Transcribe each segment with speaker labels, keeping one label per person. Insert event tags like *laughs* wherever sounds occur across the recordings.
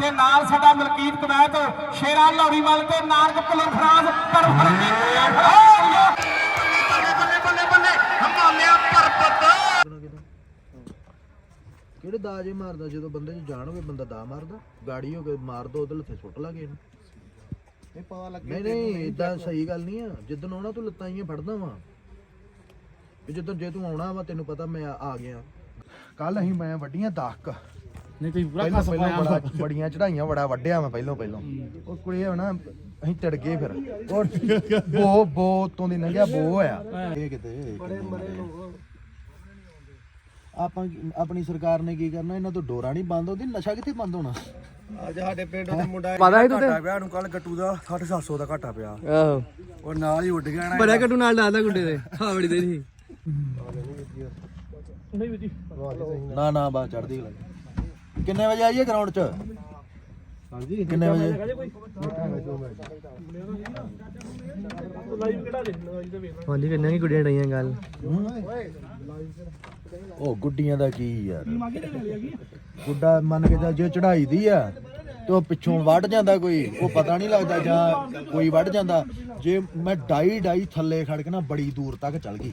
Speaker 1: ਤੇ ਨਾਲ ਸਾਡਾ ਮਲਕੀਤ ਕਵੈਤ ਸ਼ੇਰਾ ਲੌਰੀ ਮਲ ਤੇ ਨਾਨਕ ਪੁਲਰ ਫਰਾਜ਼ ਕਰ ਬੱਲੇ ਬੱਲੇ ਬੱਲੇ ਹਮਾਲਿਆ ਪਰਬਤ।
Speaker 2: ਕਿਹੜੇ ਦਾ ਜੇ ਮਾਰਦਾ ਜਦੋਂ ਬੰਦੇ ਨੂੰ ਜਾਣ ਹੋਵੇ ਬੰਦਾ ਦਾ ਮਾਰਦਾ। ਗਾੜੀ ਹੋ ਕੇ ਮਾਰ ਦੋ ਉਹਦੇ ਲੱਥੇ ਸੁੱਟ ਲਾਗੇ ਇਹਨੂੰ।
Speaker 3: ਇਹ ਪਤਾ ਲੱਗੇ
Speaker 2: ਨਹੀਂ ਨਹੀਂ ਇਦਾਂ ਸਹੀ ਗੱਲ ਨਹੀਂ ਆ। ਜਿੱਦਣ ਆਉਣਾ ਤੂੰ ਲੱਤਾਂ ਹੀ ਫੜਦਾ ਵਾ। ਵੀ ਜਦੋਂ ਜੇ ਤੂੰ ਆਉਣਾ ਵਾ ਤੈਨੂੰ ਪਤਾ ਮੈਂ ਆ ਆ ਗਿਆ। ਕੱਲ ਅਸੀਂ ਮੈਂ ਵੱਡੀਆਂ ਦਾਖ
Speaker 3: ਨਹੀਂ ਤੁਸੀਂ ਪੂਰਾ
Speaker 2: ਪਹਿਲਾਂ
Speaker 3: ਖਸ
Speaker 2: ਪਹਿਲਾਂ
Speaker 3: ਪਾਇਆ।
Speaker 2: ਬੜਾ ਬੜੀਆਂ ਚੜਾਈਆਂ ਬੜਾ ਵੱਡਿਆ ਮੈਂ ਪਹਿਲਾਂ ਪਹਿਲਾਂ। ਉਹ ਕੁੜੀ ਹੋਣਾ ਅਸੀਂ ਟੜ ਗਏ ਫਿਰ। ਉਹ ਬੋ ਬੋ ਤੋਂ ਦੀ ਲੰਘਿਆ ਬੋ ਆ ਇਹ ਕਿਤੇ ਬੜੇ ਮਰੇ ਆਪਾਂ ਆਪਣੀ ਸਰਕਾਰ ਨੇ ਕੀ ਕਰਨਾ ਇਹਨਾਂ ਤੋਂ ਡੋਰਾ ਨਹੀਂ ਬੰਦ ਹੁੰਦੀ ਨਸ਼ਾ ਕਿੱਥੇ ਬੰਦ ਹੋਣਾ?
Speaker 3: ਅੱਜ ਸਾਡੇ ਪਿੰਡ ਦੇ ਮੁੰਡਾ
Speaker 4: ਪਤਾ ਹੀ ਤੂੰ
Speaker 2: ਘਾਟਾ ਪਿਆ ਨੂੰ ਕੱਲ ਗੱਟੂ ਦਾ 750 ਦਾ ਘਾਟਾ ਪਿਆ।
Speaker 4: ਆਹੋ।
Speaker 2: ਉਹ ਨਾਲ ਹੀ ਉੱਡ ਗਿਆ ਨਾ
Speaker 4: ਬੜਾ ਕੱਟੂ ਨਾਲ ਡਾਲਦਾ ਗੁੱਡੇ ਦੇ ਹਾਵੜੀ ਦੇ ਸੀ
Speaker 2: ਨਾ ਨਾ ਬਸ ਚੜਦੀ ਗੱਲ ਕਿੰਨੇ ਵਜੇ ਆਈਏ ਗਰਾਊਂਡ 'ਚ? ਹਾਂਜੀ। ਕਿੰਨੇ ਵਜੇ?
Speaker 4: ਹਾਂਜੀ ਕਿੰਨੀਆਂ ਕੀ ਗੁੱਡੀਆਂ ਡਈਆਂ ਗੱਲ?
Speaker 2: ਉਹ ਗੁੱਡੀਆਂ ਦਾ ਕੀ ਯਾਰ? ਗੁੱਡਾ ਮੰਨ ਕੇ ਚੱਲ ਜੇ ਚੜਾਈ ਦੀ ਆ। ਤੇ ਉਹ ਪਿੱਛੋਂ ਵੱਢ ਜਾਂਦਾ ਕੋਈ ਉਹ ਪਤਾ ਨਹੀਂ ਲੱਗਦਾ ਜਾਂ ਕੋਈ ਵੱਢ ਜਾਂਦਾ। ਜੇ ਮੈਂ ਡਾਈ ਡਾਈ ਥੱਲੇ ਖੜ ਕੇ ਨਾ ਬੜੀ ਦੂਰ ਤੱਕ ਚੱਲ ਗਈ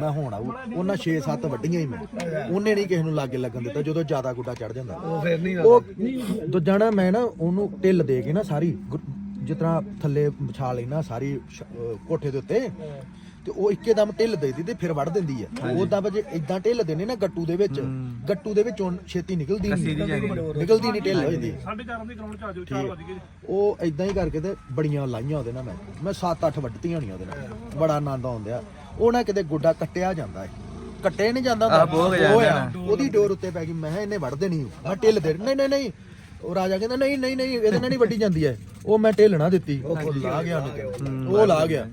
Speaker 2: ਮੈਂ ਹੁਣ ਆਊ। ਉਹਨਾਂ 6-7 ਵੱਡੀਆਂ ਹੀ ਮੈਂ। ਉਹਨੇ ਨਹੀਂ ਕਿਸੇ ਨੂੰ ਲਾਗੇ ਲੱਗਣ ਦਿੱਤਾ ਜਦੋਂ ਜ਼ਿਆਦਾ ਗੁੱਡਾ ਚੜ ਜਾਂਦਾ।
Speaker 3: ਉਹ ਫੇਰ ਨਹੀਂ
Speaker 2: ਉਹ ਦੂਜਾ ਨਾ ਮੈਂ ਨਾ ਉਹਨੂੰ ਢਿੱਲ ਦੇ ਕੇ ਨਾ ਸਾਰੀ ਜਿਸ ਤਰ੍ਹਾਂ ਥੱਲੇ ਵਿਛਾ ਲੈਣਾ ਸਾਰੀ ਕੋਠੇ ਦੇ ਉੱਤੇ ਤੇ ਉਹ ਇੱਕੇ ਦਮ ਢਿੱਲ ਦੇ ਦੀ ਤੇ ਫਿਰ ਵੜ ਦਿੰਦੀ ਹੈ ਉਦਾਂ ਵਜੇ ਇਦਾਂ ਢਿੱਲ ਦੇਣੇ ਨਾ ਗੱਟੂ ਦੇ ਵਿੱਚ। ਗੱਟੂ ਦੇ ਵਿੱਚੋਂ ਛੇਤੀ ਨਿਕਲਦੀ ਨਹੀਂ। ਨਿਕਲਦੀ ਨਹੀਂ ਢਿੱਲ ਹੋਈ ਦੀ
Speaker 1: 4:30 ਦੇ ਗਰਾਊਂਡ ਚ ਆ ਜਾਓ 4 ਵਜ ਗਏ
Speaker 2: ਉਹ ਇਦਾਂ ਹੀ ਕਰਕੇ ਤੇ ਬੜੀਆਂ ਲਾਈਆਂ ਉਹਦੇ ਨਾਲ ਮੈਂ। ਮੈਂ 7-8 ਵੱਢਤੀਆਂ ਹੋਣੀਆਂ ਉਹਦੇ ਨਾਲ। ਬੜਾ ਆਨੰਦ ਆਉਂਦਿਆ ਉਹ ਨਾ ਕਿਤੇ ਗੋਡਾ ਕੱਟਿਆ ਜਾਂਦਾ ਹੈ ਕੱਟੇ ਨਹੀਂ ਜਾਂਦਾ ਆ। ਉਹਦੀ ਡੋਰ ਉੱਤੇ ਪੈ ਗਈ। ਮੈਂ ਕਿਹਾ ਇਹਨੇ ਵੱਢ ਦੇਣੀ ਮੈਂ ਢਿੱਲ ਦੇ ਨਹੀਂ ਨਹੀਂ ਨਹੀਂ। ਉਹ ਰਾਜਾ ਕਹਿੰਦਾ ਨਹੀਂ ਨਹੀਂ ਨਹੀਂ ਇਹਦੇ ਨਾਲ ਨਹੀਂ ਵੱਢੀ ਜਾਂਦੀ ਹੈ ਉਹ ਮੈਂ ਢਿੱਲ ਨਾ ਦਿੱਤੀ। ਉਹ ਲਾ ਗਿਆ ਉਹਨੂੰ। ਉਹ ਲਾ ਗਿਆ।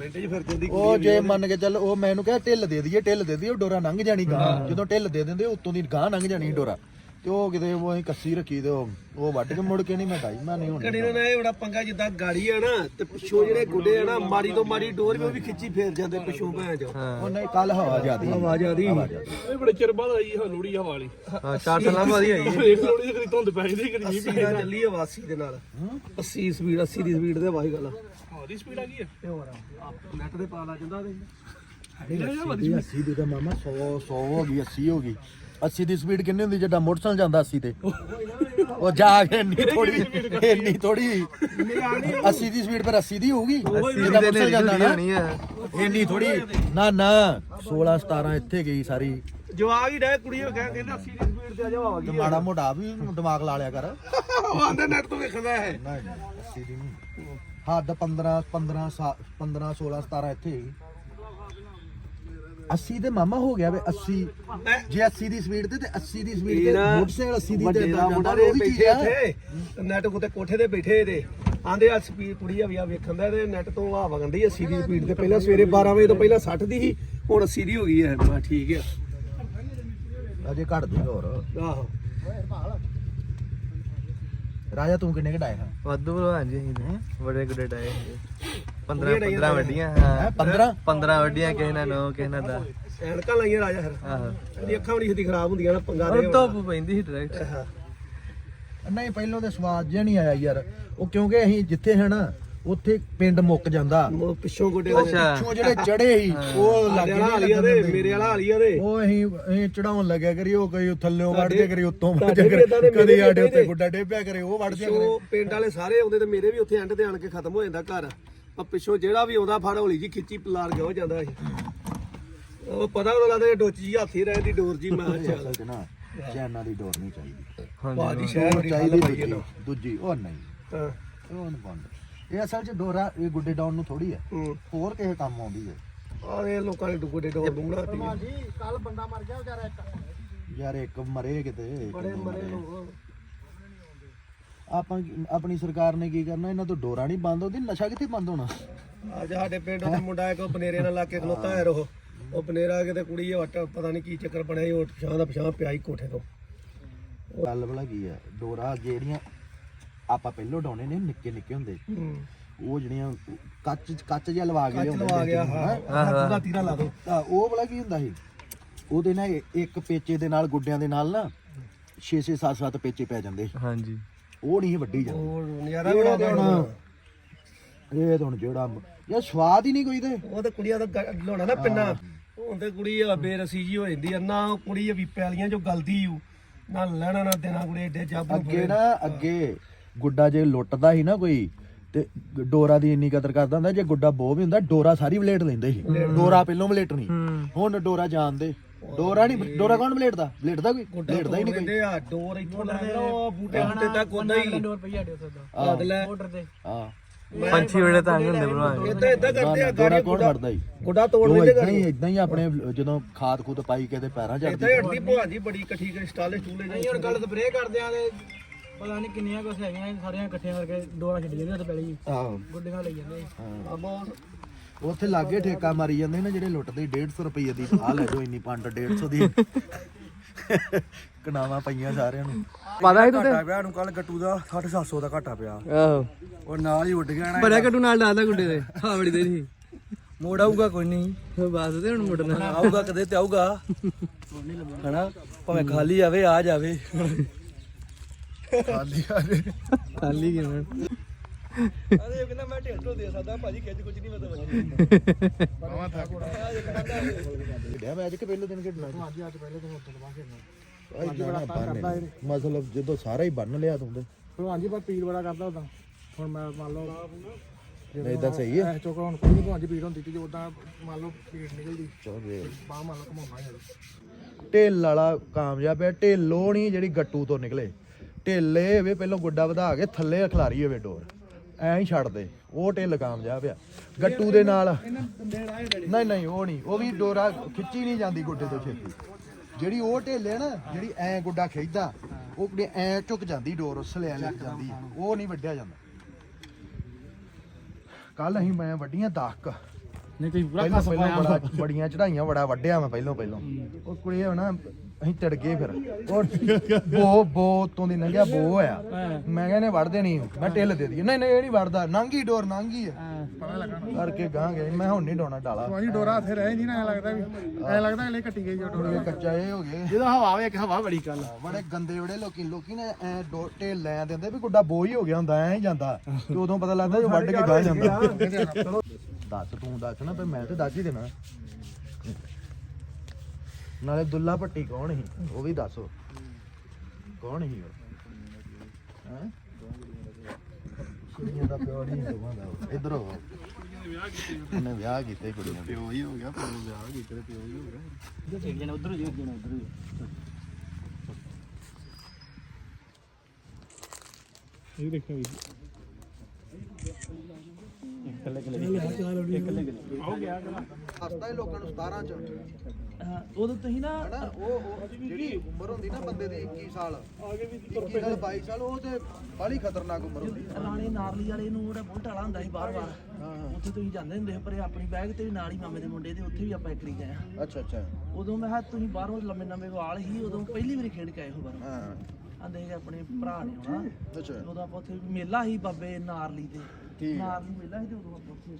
Speaker 3: ਮਿੰਟ 'ਚ ਫਿਰ ਜਲਦੀ
Speaker 2: ਉਹ ਜੇ ਮੰਨ ਕੇ ਚੱਲ ਉਹ ਮੈਨੂੰ ਕਿਹਾ ਢਿੱਲ ਦੇ ਦਈਏ ਢਿੱਲ ਦੇ ਦਈਏ ਉਹ ਡੋਰਾ ਲੰਘ ਜਾਣੀ ਗਾਂ ਜਦੋਂ ਢਿੱਲ ਦੇ ਦਿੰਦੇ ਉੱਤੋਂ ਦੀ ਗਾਂ ਲੰਘ ਜਾਣੀ ਡੋਰਾ। ਤੇ ਉਹ ਕਿਤੇ ਉਹ ਅਸੀਂ ਕੱਸੀ ਰੱਖੀ ਤੇ ਉਹ ਉਹ ਵੱਢ ਕੇ ਮੁੜ ਕੇ ਨਹੀਂ ਮੈਂ ਡਾਈ ਮੈਂ ਨਹੀਂ ਹੁਣ
Speaker 3: ਕੜੀ ਨਾ ਇਹ ਬੜਾ ਪੰਗਾ ਜਿੱਦਾਂ ਗਾੜੀ ਆ ਨਾ ਤੇ ਪਿੱਛੋਂ ਜਿਹੜੇ ਗੁੱਡੇ ਆ ਨਾ ਮਾਰੀ ਤੋਂ ਮਾਰੀ ਡੋਰ ਵੀ ਉਹ ਵੀ ਖਿੱਚੀ ਫੇਰ ਜਾਂਦੇ ਪਿੱਛੋਂ ਭੈਣ ਜੋ
Speaker 2: ਉਹ ਨਹੀਂ ਕੱਲ ਹਵਾ ਜਿਆਦੀ
Speaker 3: ਆਵਾਜ਼ ਆ ਰਹੀ
Speaker 1: ਇਹ ਬੜੇ ਚਿਰ ਬਾਅਦ ਆਈ ਹੈ ਲੋੜੀ ਹਵਾ ਵਾਲੀ।
Speaker 4: ਹਾਂ ਚਾਰ ਸਾਲਾਂ ਬਾਅਦ ਹੀ ਆਈ
Speaker 1: ਇੱਕ ਲੋੜੀ ਦੇ ਕਰੀ ਧੁੰਦ ਪੈ ਜਾਂਦੀ ਕਰੀ ਮੀਂਹ
Speaker 3: 80 ਦਾ ਚੱਲੀ ਆ 80 ਦੇ ਨਾਲ। 80 ਸਪੀਡ 80 ਦੀ ਸਪੀਡ ਤੇ ਵਾਹੀ ਗੱਲ ਆ
Speaker 1: ਪੈ ਦੀ ਸਪੀਡ ਆ? ਗਈ ਹੈ
Speaker 3: ਤੇ ਹੋਰ ਨੈਟ ਦੇ ਪਾ ਲਾ ਜਾਂਦਾ ਤੇ।
Speaker 2: ਦੀ 80 ਦੀ ਤਾਂ ਮਾਮਾ 100 100 ਹੋ ਗਈ 80 ਹੋ ਗਈ। 80 ਦੀ ਸਪੀਡ ਕਿੰਨੀ ਹੁੰਦੀ ਜਿੱਦਾਂ ਮੋਟਰਸਾਈਕਲ ਜਾਂਦਾ 80 ਤੇ? ਉਹ ਜਾ ਕੇ ਇੰਨੀ ਥੋੜੀ ਇੰਨੀ ਥੋੜੀ 80 ਦੀ ਸਪੀਡ ਪਰ 80 ਦੀ ਹੋਊਗੀ? ਜਿੱਦਾਂ ਮੋਟਰਸਾਈਕਲ ਜਾਂਦਾ ਨਾ। ਇੰਨੀ ਥੋੜੀ ਨਾ ਨਾ 16 17 ਇੱਥੇ ਗਈ ਸਾਰੀ।
Speaker 3: ਜਵਾਗ ਹੀ ਡੈ ਕੁੜੀ ਹੋ ਗਿਆ ਕਹਿੰਦਾ 80 ਦੀ ਸਪੀਡ ਤੇ ਆ ਜਾ ਆ।
Speaker 2: ਤੇ ਮਾੜਾ ਮੋਟਾ ਵੀ ਦਿਮਾਗ ਲਾ ਲਿਆ ਕਰ।
Speaker 3: ਉਹ ਆਂਦੇ ਨੈਟ ਤੋਂ ਵੇਖਦਾ ਹੈ
Speaker 2: ਨਹੀਂ ਨਹੀਂ 80 ਦੀ ਨਹੀਂ। ਹੱਦ 15 15 15 16 17 ਇੱਥੇ ਹੈਗੀ 80 ਤੇ ਮਾਮਾ ਹੋ ਗਿਆ ਵੇ 80 ਜੇ 80 ਦੀ ਸਪੀਡ ਤੇ ਤੇ 80 ਦੀ ਸਪੀਡ ਤੇ ਮੋਟਰਸਾਈਕਲ 80 ਦੀ ਤੇ ਜਾਂਦਾ ਉਹ ਵੀ ਚੀਜ਼ ਆ।
Speaker 3: ਨੈਟ ਕੋਤੇ ਕੋਠੇ ਤੇ ਬੈਠੇ ਇਹਦੇ। ਆਂਦੇ ਆ ਸਪੀਡ ਕੁੜੀ ਆ ਵੀ ਆ ਵੇਖਣ ਦਾ ਤੇ ਨੈਟ ਤੋਂ ਆ ਵਗੰਦੀ 80 ਦੀ ਸਪੀਡ ਤੇ। ਪਹਿਲਾਂ ਸਵੇਰੇ 12 ਵਜੇ ਤੋਂ ਪਹਿਲਾਂ 60 ਦੀ ਸੀ ਹੁਣ 80 ਦੀ ਹੋ ਗਈ ਹੈ। ਠੀਕ ਆ।
Speaker 2: ਅਜੇ ਘਟ ਦੀ ਹੋਰ।
Speaker 3: ਆਹੋ।
Speaker 2: ਰਾਜਾ ਤੂੰ ਕਿੰਨੇ ਘਟਾਏ ਹਾਂ
Speaker 4: ਵਾਧੂ ਭਲਵਾਨ ਜੀ ਅਸੀਂ। ਬੜੇ ਗੁੱਡੇ ਡਾਏ 15
Speaker 3: ਕੁੜੀਆਂ
Speaker 4: 15 ਵੱਡੀਆਂ
Speaker 2: ਹੈ।
Speaker 4: ਹਾਂ
Speaker 2: 15
Speaker 4: 15 ਵੱਡੀਆਂ ਕਿਸੇ ਨਾਲ 9 ਕਿਸੇ ਨਾਲ 10
Speaker 3: ਐਨਕਾਂ ਲਾਈਆਂ ਰਾਜਾ ਫਿਰ।
Speaker 4: ਆਹੋ।
Speaker 3: ਇਹਦੀ ਅੱਖਾਂ ਬੜੀ ਛੇਤੀ ਖਰਾਬ ਹੁੰਦੀਆਂ ਨਾ ਪੰਗਾ ਦੇ
Speaker 4: ਉਹ ਧੁੱਪ ਪੈਂਦੀ ਸੀ ਡਾਇਰੈਕਟ
Speaker 2: ਨਹੀਂ ਪਹਿਲਾਂ ਤੇ ਸਵਾਦ ਜਿਹਾ ਨਹੀਂ ਆਇਆ ਯਾਰ। ਉਹ ਕਿਉਂਕਿ ਅਸੀਂ ਜਿੱਥੇ ਹੈ ਨਾ ਉੱਥੇ ਪਿੰਡ ਮੁੱਕ ਜਾਂਦਾ।
Speaker 3: ਉਹ ਪਿੱਛੋਂ ਗੋਡੇ
Speaker 4: ਅੱਛਾ।
Speaker 2: ਪਿੱਛੋਂ ਜਿਹੜੇ ਚੜੇ ਸੀ ਉਹ ਲੱਗੇ ਨਹੀਂ
Speaker 3: ਹਾਲੀਆ ਦੇ ਮੇਰੇ ਵਾਲਾ ਹਾਲੀਆ ਦੇ।
Speaker 2: ਉਹ ਅਸੀਂ ਅਸੀਂ ਚੜਾਉਣ ਲੱਗਿਆ ਕਰੀ ਉਹ ਕਈ ਥੱਲੇੋਂ ਵੜ
Speaker 3: ਤੁਹਾਡੇ-
Speaker 2: ਜਾ ਕਰੀ ਉੱਤੋਂ ਵੜ ਜਾ
Speaker 3: ਤੁਹਾਡੇ ਵੀ ਏਦਾਂ ਦੇ
Speaker 2: ਕਰੀ ਕਦੇ ਸਾਡੇ ਉੱਤੇ ਗੁੱਡਾ ਡੇਪਿਆ ਕਰੇ ਉਹ ਵੜ ਜਾ ਕਰੇ।
Speaker 3: ਪਿੱਛੋਂ ਪਿੰਡ ਵਾਲੇ ਸਾਰੇ ਆਉਂਦੇ ਤੇ ਮੇਰੇ ਵੀ ਉੱਥੇ ਐਂਡ ਤੇ ਆਣ ਕੇ ਖਤਮ ਹੋ ਜਾਂਦਾ ਘਰ। ਆ ਪਿੱਛੋਂ ਜਿਹੜਾ ਵੀ ਆਉਂਦਾ ਫੜ ਹੌਲੀ ਜੀ ਖਿੱਚੀ ਪਲਾਰ ਗਿਆ ਹੋ ਜਾਂਦਾ ਸੀ। ਉਹ ਪਤਾ ਉਹ ਲੱਗਦਾ ਡੋਚ ਜੀ ਹੱਥੀ ਰਹਿੰਦੀ ਡੋਰ ਜੀ ਮੈਂ ਚੱਲ।
Speaker 2: ਨਾ ਚੈਨਾ ਦੀ ਡੋਰ ਨਹੀਂ ਚਾਹੀਦੀ।
Speaker 3: ਬਾਦੀ ਸ਼ਹਿਰ
Speaker 2: ਉਹ
Speaker 3: ਦੀ ਗੱਲ
Speaker 2: ਦੂਜੀ ਉਹ ਨਹੀਂ।
Speaker 3: ਹਾਂ।
Speaker 2: ਉਹ ਨਹੀਂ ਬੰਦ। ਇਹ ਅਸਲ 'ਚ ਡੋਰਾ ਇਹ ਗੁੱਡੇ ਡਾਉਣ ਨੂੰ ਥੋੜੀ ਹੈ।
Speaker 3: ਹੂੰ।
Speaker 2: ਹੋਰ ਕਿਸੇ ਕੰਮ ਆਉਂਦੀ ਹੈ।
Speaker 3: ਆ ਇਹ ਲੋਕਾਂ ਨੇ ਡੁੱਗੜੇ ਡੋਰ ਡੂੰਗਣਾ ਤੀ
Speaker 2: ਯਾਰ ਇੱਕ ਮਰੇ ਕਿਤੇ ਬੜੇ ਮਰੇ। ਆਪਾਂ ਆਪਣੀ ਸਰਕਾਰ ਨੇ ਕੀ ਕਰਨਾ ਇਹਨਾਂ ਤੋਂ ਡੋਰਾ ਨਹੀਂ ਬੰਦ ਹੁੰਦੀ ਨਸ਼ਾ ਕਿੱਥੇ ਬੰਦ ਹੋਣਾ?
Speaker 3: ਅੱਜ ਸਾਡੇ ਪਿੰਡ ਦੇ ਮੁੰਡਾ ਇੱਕ ਉਹ ਬਨੇਰੇ ਨਾਲ ਲਾ ਕੇ ਖਲੋਤਾ ਹੈ। ਰੋ ਉਹ ਬਨੇਰਾ ਕਿਤੇ ਕੁੜੀ ਆ ਵਟ ਪਤਾ ਨਹੀਂ ਕੀ ਚੱਕਰ ਬਣਿਆ ਸੀ, ਉਹ ਪਛਾਂ ਦਾ ਪਛਾਂ ਪਿਆ ਸੀ ਕੋਠੇ ਤੋਂ।
Speaker 2: ਗੱਲ ਭਲਾ ਕੀ ਆ ਡੋਰਾ ਜਿਹੜੀਆਂ ਆਪਾਂ ਪਹਿਲੋਂ ਡਾਉਣੇ ਨੇ ਨਿੱਕੇ ਨਿੱਕੇ ਹੁੰਦੇ। ਉਹ ਜਿਹੜੀਆਂ ਕੱਚ ਕੱਚ ਜਿਹਾ ਲਵਾ ਕੇ ਲਿਆਉਂਦੇ
Speaker 3: ਲਵਾ ਗਿਆ ਹਾਂ। ਹੱਥ ਦਾ ਤੀਰਾ ਲਾ ਦੋ।
Speaker 2: ਤਾਂ ਉਹ ਭਲਾ ਕੀ ਹੁੰਦਾ ਸੀ? ਉਹਦੇ ਨਾਲ ਇੱਕ ਪੇਚੇ ਦੇ ਨਾਲ ਗੁੱਡਿਆਂ ਦੇ ਨਾਲ ਨਾ 6 6 7 7 ਪੇਚੇ ਪੈ ਜਾਂਦੇ ਸੀ।
Speaker 4: ਹਾਂਜੀ।
Speaker 2: ਉਹ ਨਹੀਂ ਵੱਡੀ ਜਾਂਦੀ।
Speaker 3: ਉਹ ਨਜ਼ਾਰਾ
Speaker 2: ਇਹ
Speaker 3: ਬੜਾ
Speaker 2: ਤੇ ਇਹ ਜਿਹੜਾ ਯਾਰ ਸਵਾਦ ਹੀ ਨਹੀਂ ਕੋਈ ਤੇ।
Speaker 3: ਉਹ ਤੇ ਕੁੜੀਆਂ ਦਾ ਲੋਣਾ ਨਾ ਪਿੰਨਾ। ਹੁਣ ਤੇ ਕੁੜੀ ਆ ਬੇਰਸੀ ਜੀ ਹੋ ਜਾਂਦੀ ਆ। ਨਾ ਉਹ ਕੁੜੀ ਆ ਵੀ ਪੈਲੀਆਂ ਜੋ ਗਲਦੀ ਊ। ਨਾ ਲੈਣਾ ਨਾ ਦੇਣਾ ਕੁੜੀ ਏਡੇ ਜਾਬੂ
Speaker 2: ਅੱਗੇ ਨਾ ਅੱਗੇ ਗੁੱਡਾ ਜੇ ਲੁੱਟਦਾ ਸੀ ਨਾ ਕੋਈ ਤੇ ਡੋਰਾ ਦੀ ਇੰਨੀ ਕਦਰ ਕਰਦਾ ਹੁੰਦਾ ਜੇ ਗੁੱਡਾ ਬੋ ਵੀ ਹੁੰਦਾ ਡੋਰਾ ਸਾਰੀ ਵਲੇਟ ਲੈਂਦੇ ਸੀ। ਡੋਰਾ ਪਹਿਲੋਂ ਵਲੇਟਣੀ ਹੁਣ ਡੋਰਾ ਜਾਣਦੇ। ਡੋਰਾ ਨਹੀਂ ਡੋਰਾ ਕੌਣ ਵਲੇਟਦਾ? ਵਲੇਟਦਾ ਕੋਈ? ਵਲੇਟਦਾ ਹੀ ਨਹੀਂ ਕੋਈ।
Speaker 3: ਆ ਡੋਰ ਇੱਥੋਂ ਲੈ ਲਓ ਬੂਟੇ ਬੂਟੇ ਤੱਕ ਉਦਾਂ ਹੀ।
Speaker 4: ਡੋਰ ਪਈ ਆੜੇ ਉੱਥੇ
Speaker 3: ਆਦ ਲੈ।
Speaker 2: ਹਾਂ।
Speaker 4: ਪੰਛੀ ਵੇਲੇ ਤਾਂ ਹੁੰਦੇ ਭਰਾ।
Speaker 3: ਇਦਾਂ ਇਦਾਂ ਕਰਦੇ ਆ
Speaker 2: ਡੋਰਾ ਕੌਣ ਫੜਦਾ ਸੀ
Speaker 3: ਗੁੱਡਾ ਤੋੜ ਲੈਂਦੇ
Speaker 2: ਇਦਾਂ ਹੀ ਇਦਾਂ ਹੀ ਆਪਣੇ ਜਦੋਂ ਖਾਦ ਖੂਦ ਪਾਈ ਕੇ ਤੇ ਪੈਰਾਂ
Speaker 3: ਇਦਾਂ
Speaker 2: ਚੜਦੀ
Speaker 3: ਹੀ ਹਟਦੀ ਭੂਆ ਜੀ ਬੜੀ ਇਕੱਠੀ ਕਰੀ ਸਟਾਲੇ ਸਟੂਲੇ
Speaker 4: ਨਹੀਂ ਹੁਣ ਗੱਲ ਸਪਰੇਅ ਕਰਦੇ ਆ ਤੇ ਪਤਾ ਨਹੀਂ ਕਿੰਨੀਆਂ ਕੁਛ ਹੈਗੀਆਂ ਸਾਰੀਆਂ ਇਕੱਠੀਆਂ ਕਰਕੇ ਡੋਰਾ ਛੱਡ ਜਾਂਦੇ ਤੇ ਪਹਿਲੇ
Speaker 2: ਆਹੋ।
Speaker 4: ਗੁੱਡੀਆਂ ਲਈ ਜਾਂਦੇ
Speaker 3: ਆ। ਬਹੁਤ।
Speaker 2: ਉੱਥੇ ਲਾਗੇ ਠੇਕਾ ਮਾਰੀ ਜਾਂਦੇ ਨੇ ਜਿਹੜੇ ਲੁੱਟਦੇ 150 ਰੁਪਏ ਦੀ। ਆ ਲੈ ਜੋ ਇੰਨੀ ਪੰਡ 150 ਦੀ। ਕਨਾਵਾ ਪਈਆਂ ਸਾਰਿਆਂ ਨੂੰ।
Speaker 4: ਪਤਾ ਹੀ ਤੂੰ
Speaker 5: ਘਾਟਾ ਪਿਆ ਨੂੰ ਕੱਲ ਗੱਟੂ ਦਾ 750 ਦਾ ਘਾਟਾ ਪਿਆ।
Speaker 4: ਆਹੋ।
Speaker 5: ਉਹ ਨਾਲ ਹੀ ਉੱਡ ਗਿਆ ਨਾ
Speaker 4: ਬੜਾ ਕੱਟੂ ਨਾਲ ਡਾਲਦਾ ਗੁੱਡੇ ਦੇ ਹਾਂ ਬੜੀ ਦੇਰ ਸੀ
Speaker 5: ਮੋੜ ਆਊਗਾ ਕੋਈ ਨਹੀਂ
Speaker 4: ਬਸ ਤੇ ਹੁਣ ਮੁੜਨਾ।
Speaker 5: ਆਊਗਾ ਕਦੇ ਤੇ ਆਊਗਾ। ਹਨਾ? ਭਾਵੇਂ ਖਾਲੀ ਆਵੇ ਆ ਜਾਵੇ।
Speaker 2: ਖਾਲੀ ਆਰੇ
Speaker 4: ਖਾਲੀ ਕਿਵੇਂ?
Speaker 5: ਅਰੇ ਕਹਿੰਦਾ ਮੈਂ ਢੇਡ ਦੇ ਸਕਦਾ ਭਾਜੀ ਖਿੱਚ ਕੁਝ ਨਹੀਂ ਮਤਲਬ
Speaker 2: ਖੇਡਿਆ ਮੈਚ ਕਿ ਪਹਿਲੇ ਦਿਨ ਖੇਡਣਾ? ਅੱਜ ਅੱਜ ਪਹਿਲੇ ਦਿਨ ਉੱਤੇ ਬਾਅਦ ਖੇਡਣਾ ਮਤਲਬ ਜਦੋਂ ਸਾਰਾ ਹੀ ਬੰਨ ਲਿਆ ਤੂੰ ਤੇ।
Speaker 6: ਭਲਵਾਨ ਜੀ ਪਰ ਪੀੜ ਬੜਾ ਕਰਦਾ ਉਦਾਂ ਹੁਣ ਮੈਂ ਮੰਨ ਲਓ
Speaker 2: ਨਹੀਂ ਇਦਾਂ ਸਹੀ ਹੈ।
Speaker 6: ਐ ਚੋਕਾ ਹੁਣ ਕੋਈ ਭਲਵਾਨ ਜੀ ਪੀੜ ਹੁੰਦੀ ਤੇ ਜੇ ਉਦਾਂ ਮੰਨ ਲਓ ਪੀੜ ਨਿਕਲਦੀ।
Speaker 2: ਚਲੋ ਵੇ
Speaker 6: ਬਾਹ ਮੰਨ ਲਓ ਘਮਾਉਣਾ ਹੈ
Speaker 2: ਢਿੱਲ ਵਾਲਾ ਕਾਮਯਾਬ ਹੈ। ਢਿੱਲੋਂ ਨਹੀਂ ਜਿਹੜੀ ਗੱਟੂ ਤੋਂ ਨਿਕਲੇ। ਢਿੱਲੇ ਹੋਵੇ ਪਹਿਲਾਂ ਗੁੱਡਾ ਵਧਾ ਕੇ ਥੱਲੇ ਖਿਲਾਰੀ ਹੋਵੇ ਡੋਰ। ਐਂ ਹੀ ਛੱਡ ਦੇ, ਉਹ ਢਿੱਲ ਕਾਮਯਾਬ ਆ। ਗੱਟੂ ਦੇ ਨਾਲ। ਨਹੀਂ ਨਹੀਂ, ਉਹ ਨਹੀਂ, ਉਹ ਵੀ ਡੋਰਾ ਖਿੱਚੀ ਨਹੀਂ ਜਾਂਦੀ ਗੁੱਡੇ ਤੋਂ ਛੇਤੀ। ਜਿਹੜੀ ਉਹ ਢਿੱਲੇ ਨਾ, ਜਿਹੜੀ ਐਂ ਗੁੱਡਾ ਖਿੱਚਦਾ, ਉਹ ਕੁੜੀ ਐਂ ਝੁਕ ਜਾਂਦੀ ਡੋਰ, ਉਸ ਲੈ ਲੱਗ ਜਾਂਦੀ ਉਹ ਨਹੀਂ ਵੱਢਿਆ ਜਾਂਦਾ। ਕੱਲ ਅਸੀਂ ਮੈਂ ਵੱਡੀਆਂ 10
Speaker 6: ਨਹੀਂ ਤੁਸੀਂ
Speaker 2: ਪਹਿਲਾਂ ਪਹਿਲਾਂ ਬੜਾ ਬੜੀਆਂ ਚੜਾਈਆਂ ਬੜਾ ਵੱਡਿਆ ਮੈਂ ਪਹਿਲਾਂ ਪਹਿਲਾਂ। ਉਹ ਕੁੜੀ ਹੋਣਾ ਅਸੀਂ ਟੜ ਗਏ ਫਿਰ। ਉਹ ਬੋ ਬੋ ਉਤੋਂ ਦੀ ਲੰਘਿਆ ਬੋ ਹੋਇਆ। ਮੈਂ ਕਹਿੰਨੇ ਵੜ ਦੇਣੀ ਮੈਂ ਢਿੱਲ ਦੇ ਦੀ ਨਹੀਂ ਨਹੀਂ ਇਹ ਨਹੀਂ ਵੜਦਾ ਨਾਂਗੀ ਡੋਰ ਨਾਂਗੀ ਆ। ਕਰਕੇ ਗਾਂ ਗਏ। ਮੈਂ ਹੁਣ ਨਹੀਂ ਡੋਣਾ ਡਾਲਾ।
Speaker 6: ਜੀ ਡੋਰਾ ਹੱਥੇ ਰਹੇ ਨਹੀਂ ਨਾ ਐ ਲੱਗਦਾ ਵੀ ਐ ਲੱਗਦਾ ਅਗਲੇ ਕੱਟੀ ਗਈ ਜੋ ਡੋਰਾ।
Speaker 2: ਇਹ ਕੱਚਾ ਇਹ ਹੋ ਗਏ
Speaker 6: ਜਿਹਦਾ ਹਵਾ ਵੇ ਇੱਕ ਹਵਾ ਬੜੀ ਕੱਲ
Speaker 2: ਬੜੇ ਗੰਦੇ ਬੜੇ ਲੋਕੀ ਲੋਕੀ ਨੇ ਐ ਡੋਟੇ ਲੈ ਦਿੰਦੇ ਵੀ ਗੁੱਡਾ ਬੋ ਹੀ ਹੋ ਗਿਆ ਹੁੰਦਾ ਐ ਹੀ ਜਾਂਦਾ। ਤੇ ਉਦੋਂ ਪਤਾ ਲੱਗਦਾ ਜੋ ਵੱਢ ਕੇ ਗਾਹ ਜਾਂਦਾ। ਦੱਸ ਤੂੰ ਦੱਸ ਨਾ ਮੈਂ ਤੇ ਦੱਸ ਹੀ ਦੇਣਾ। ਨਾਲੇ ਦੁੱਲਾ ਭੱਟੀ ਕੌਣ ਸੀ? ਉਹ ਵੀ ਦੱਸੋ। ਕੌਣ ਸੀ ਉਹ? ਹੈ? ਕੁੜੀਆਂ ਦਾ ਪਿਓ ਨਹੀਂ ਦੋਵਾਂ ਦਾ। ਉਹ। ਇੱਧਰ ਹੋ। ਉਹਨੇ ਵਿਆਹ ਕੀਤੇ ਕੁੜੀਆਂ ਦੇ। ਪਿਓ ਹੀ ਹੋ ਗਿਆ ਪਿਓ ਵਿਆਹ ਕੀਤੇ ਤੇ ਪਿਓ ਹੀ ਹੋ ਗਿਆ।
Speaker 6: ਇਹ ਦੇਖਿਆ ਵੀ।
Speaker 2: ਹੱਸਦਾ ਹੀ ਲੋਕਾਂ ਨੂੰ 17 ਚ
Speaker 4: ਉਦੋਂ ਤੁਸੀਂ ਨਾ
Speaker 2: ਹਨਾ ਉਹ ਉਹ ਜਿਹੜੀ ਉਮਰ ਹੁੰਦੀ ਨਾ ਬੰਦੇ ਦੀ 21 ਸਾਲ। ਆਗੇ ਵੀ 21 ਸਾਲ 22 ਸਾਲ ਉਹ ਤੇ ਬੜੀ ਖਤਰਨਾਕ ਉਮਰ ਹੁੰਦੀ ਹੈ
Speaker 7: ਰਾਣੇ ਨਾਰਲੀ ਵਾਲੇ ਨੂੰ ਉਹਦਾ ਬੁਲਟ ਵਾਲਾ ਹੁੰਦਾ ਸੀ ਬਾਰ ਬਾਰ। ਉੱਥੇ ਤੁਸੀਂ ਜਾਂਦੇ ਹੁੰਦੇ ਸੀ ਪਰ ਆਪਣੀ ਬੈਗ ਤੇ ਨਾਲ ਹੀ ਮਾਮੇ ਦੇ ਮੁੰਡੇ ਦੇ ਉੱਥੇ ਵੀ ਆਪਾਂ ਇੱਕ ਵਾਰੀ ਗਏ ਆ
Speaker 2: ਅੱਛਾ ਅੱਛਾ।
Speaker 7: ਉਦੋਂ ਮੈਂ ਕਿਹਾ ਤੁਸੀਂ ਬਾਹਰੋਂ ਲੰਮੇ ਲੰਮੇ ਵਾਲ ਸੀ ਉਦੋਂ ਪਹਿਲੀ ਵਾਰੀ ਖੇਡ ਕੇ ਆਏ ਹੋ ਬਾਹਰੋਂ।
Speaker 2: ਹਾਂ।
Speaker 7: ਆਂਦੇ ਆਪਣੇ ਭਰਾ ਨੇ ਆਉਣਾ।
Speaker 2: ਅੱਛਾ।
Speaker 7: ਉਦੋਂ ਆਪਾਂ ਉੱਥੇ ਮੇਲਾ ਸੀ ਬਾਬੇ ਨਾਰਲੀ ਤੇ
Speaker 2: ਹੈ।
Speaker 7: ਨਾਰਲੀ ਮੇਲਾ ਸੀ ਤੇ ਉਦੋਂ ਆਪਾਂ ਉੱਥੇ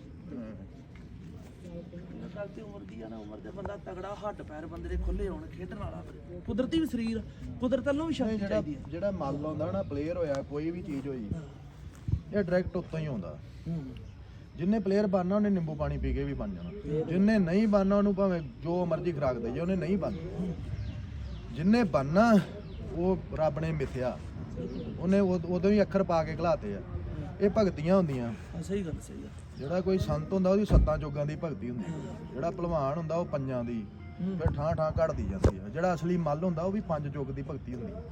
Speaker 7: ਗੱਲ ਤੇ ਉਮਰ ਦੀ ਆ ਨਾ ਉਮਰ ਦੇ ਬੰਦਾ ਤਗੜਾ ਹੱਡ ਪੈਰ ਬੰਦੇ ਦੇ ਖੁੱਲੇ ਹੋਣ ਖੇਡਣ ਵਾਲਾ ਕੁਦਰਤੀ ਵੀ ਸਰੀਰ ਕੁਦਰਤ ਵੱਲੋਂ ਵੀ ਸ਼ਕਤੀ
Speaker 2: ਜਿਹੜਾ
Speaker 7: ਚਾਹੀਦੀ ਹੈ
Speaker 2: ਜਿਹੜਾ ਮੱਲ ਆਉਂਦਾ ਨਾ ਪਲੇਅਰ ਹੋਇਆ ਕੋਈ ਵੀ ਚੀਜ਼ ਹੋਈ ਇਹ ਡਾਇਰੈਕਟ ਉੱਤੋਂ ਹੀ ਆਉਂਦਾ। ਜਿੰਨੇ ਪਲੇਅਰ ਬਣਨਾ ਉਹਨੇ ਨਿੰਬੂ ਪਾਣੀ ਪੀ ਕੇ ਵੀ ਬਣ ਜਾਣਾ। ਜਿੰਨੇ ਨਹੀਂ ਬਣਨਾ ਉਹਨੂੰ ਭਾਵੇਂ ਜੋ ਮਰਜ਼ੀ ਖਰਾਕ ਦੇ ਜੇ ਉਹਨੇ ਨਹੀਂ ਬਣਨਾ। ਜਿੰਨੇ ਬਣਨਾ ਉਹ ਰੱਬ ਨੇ ਮਿੱਥਿਆ। ਉਹਨੇ ਉਦ- ਹੀ ਅੱਖਰ ਪਾ ਕੇ ਘਲਾਤੇ ਆ। ਇਹ ਭਗਤੀਆਂ ਹੁੰਦੀਆਂ।
Speaker 7: ਸਹੀ ਗੱਲ ਸਹੀ ਗੱਲ।
Speaker 2: ਜਿਹੜਾ ਕੋਈ ਸੰਤ ਹੁੰਦਾ ਉਹਦੀ ਸੱਤਾਂ ਜੋਗਾਂ ਦੀ ਭਗਤੀ ਹੁੰਦੀ ਹੈ। ਜਿਹੜਾ ਭਲਵਾਨ ਹੁੰਦਾ ਉਹ ਪੰਜਾਂ ਦੀ ਫਿਰ ਠਾਂ ਠਾਂ ਘੜਦੀ ਜਾਂਦੀ ਹੈ। ਜਿਹੜਾ ਅਸਲੀ ਮੱਲ ਹੁੰਦਾ ਉਹ ਵੀ ਪੰਜ ਜੋਗ ਦੀ ਭਗਤੀ ਹੁੰਦੀ ਹੈ।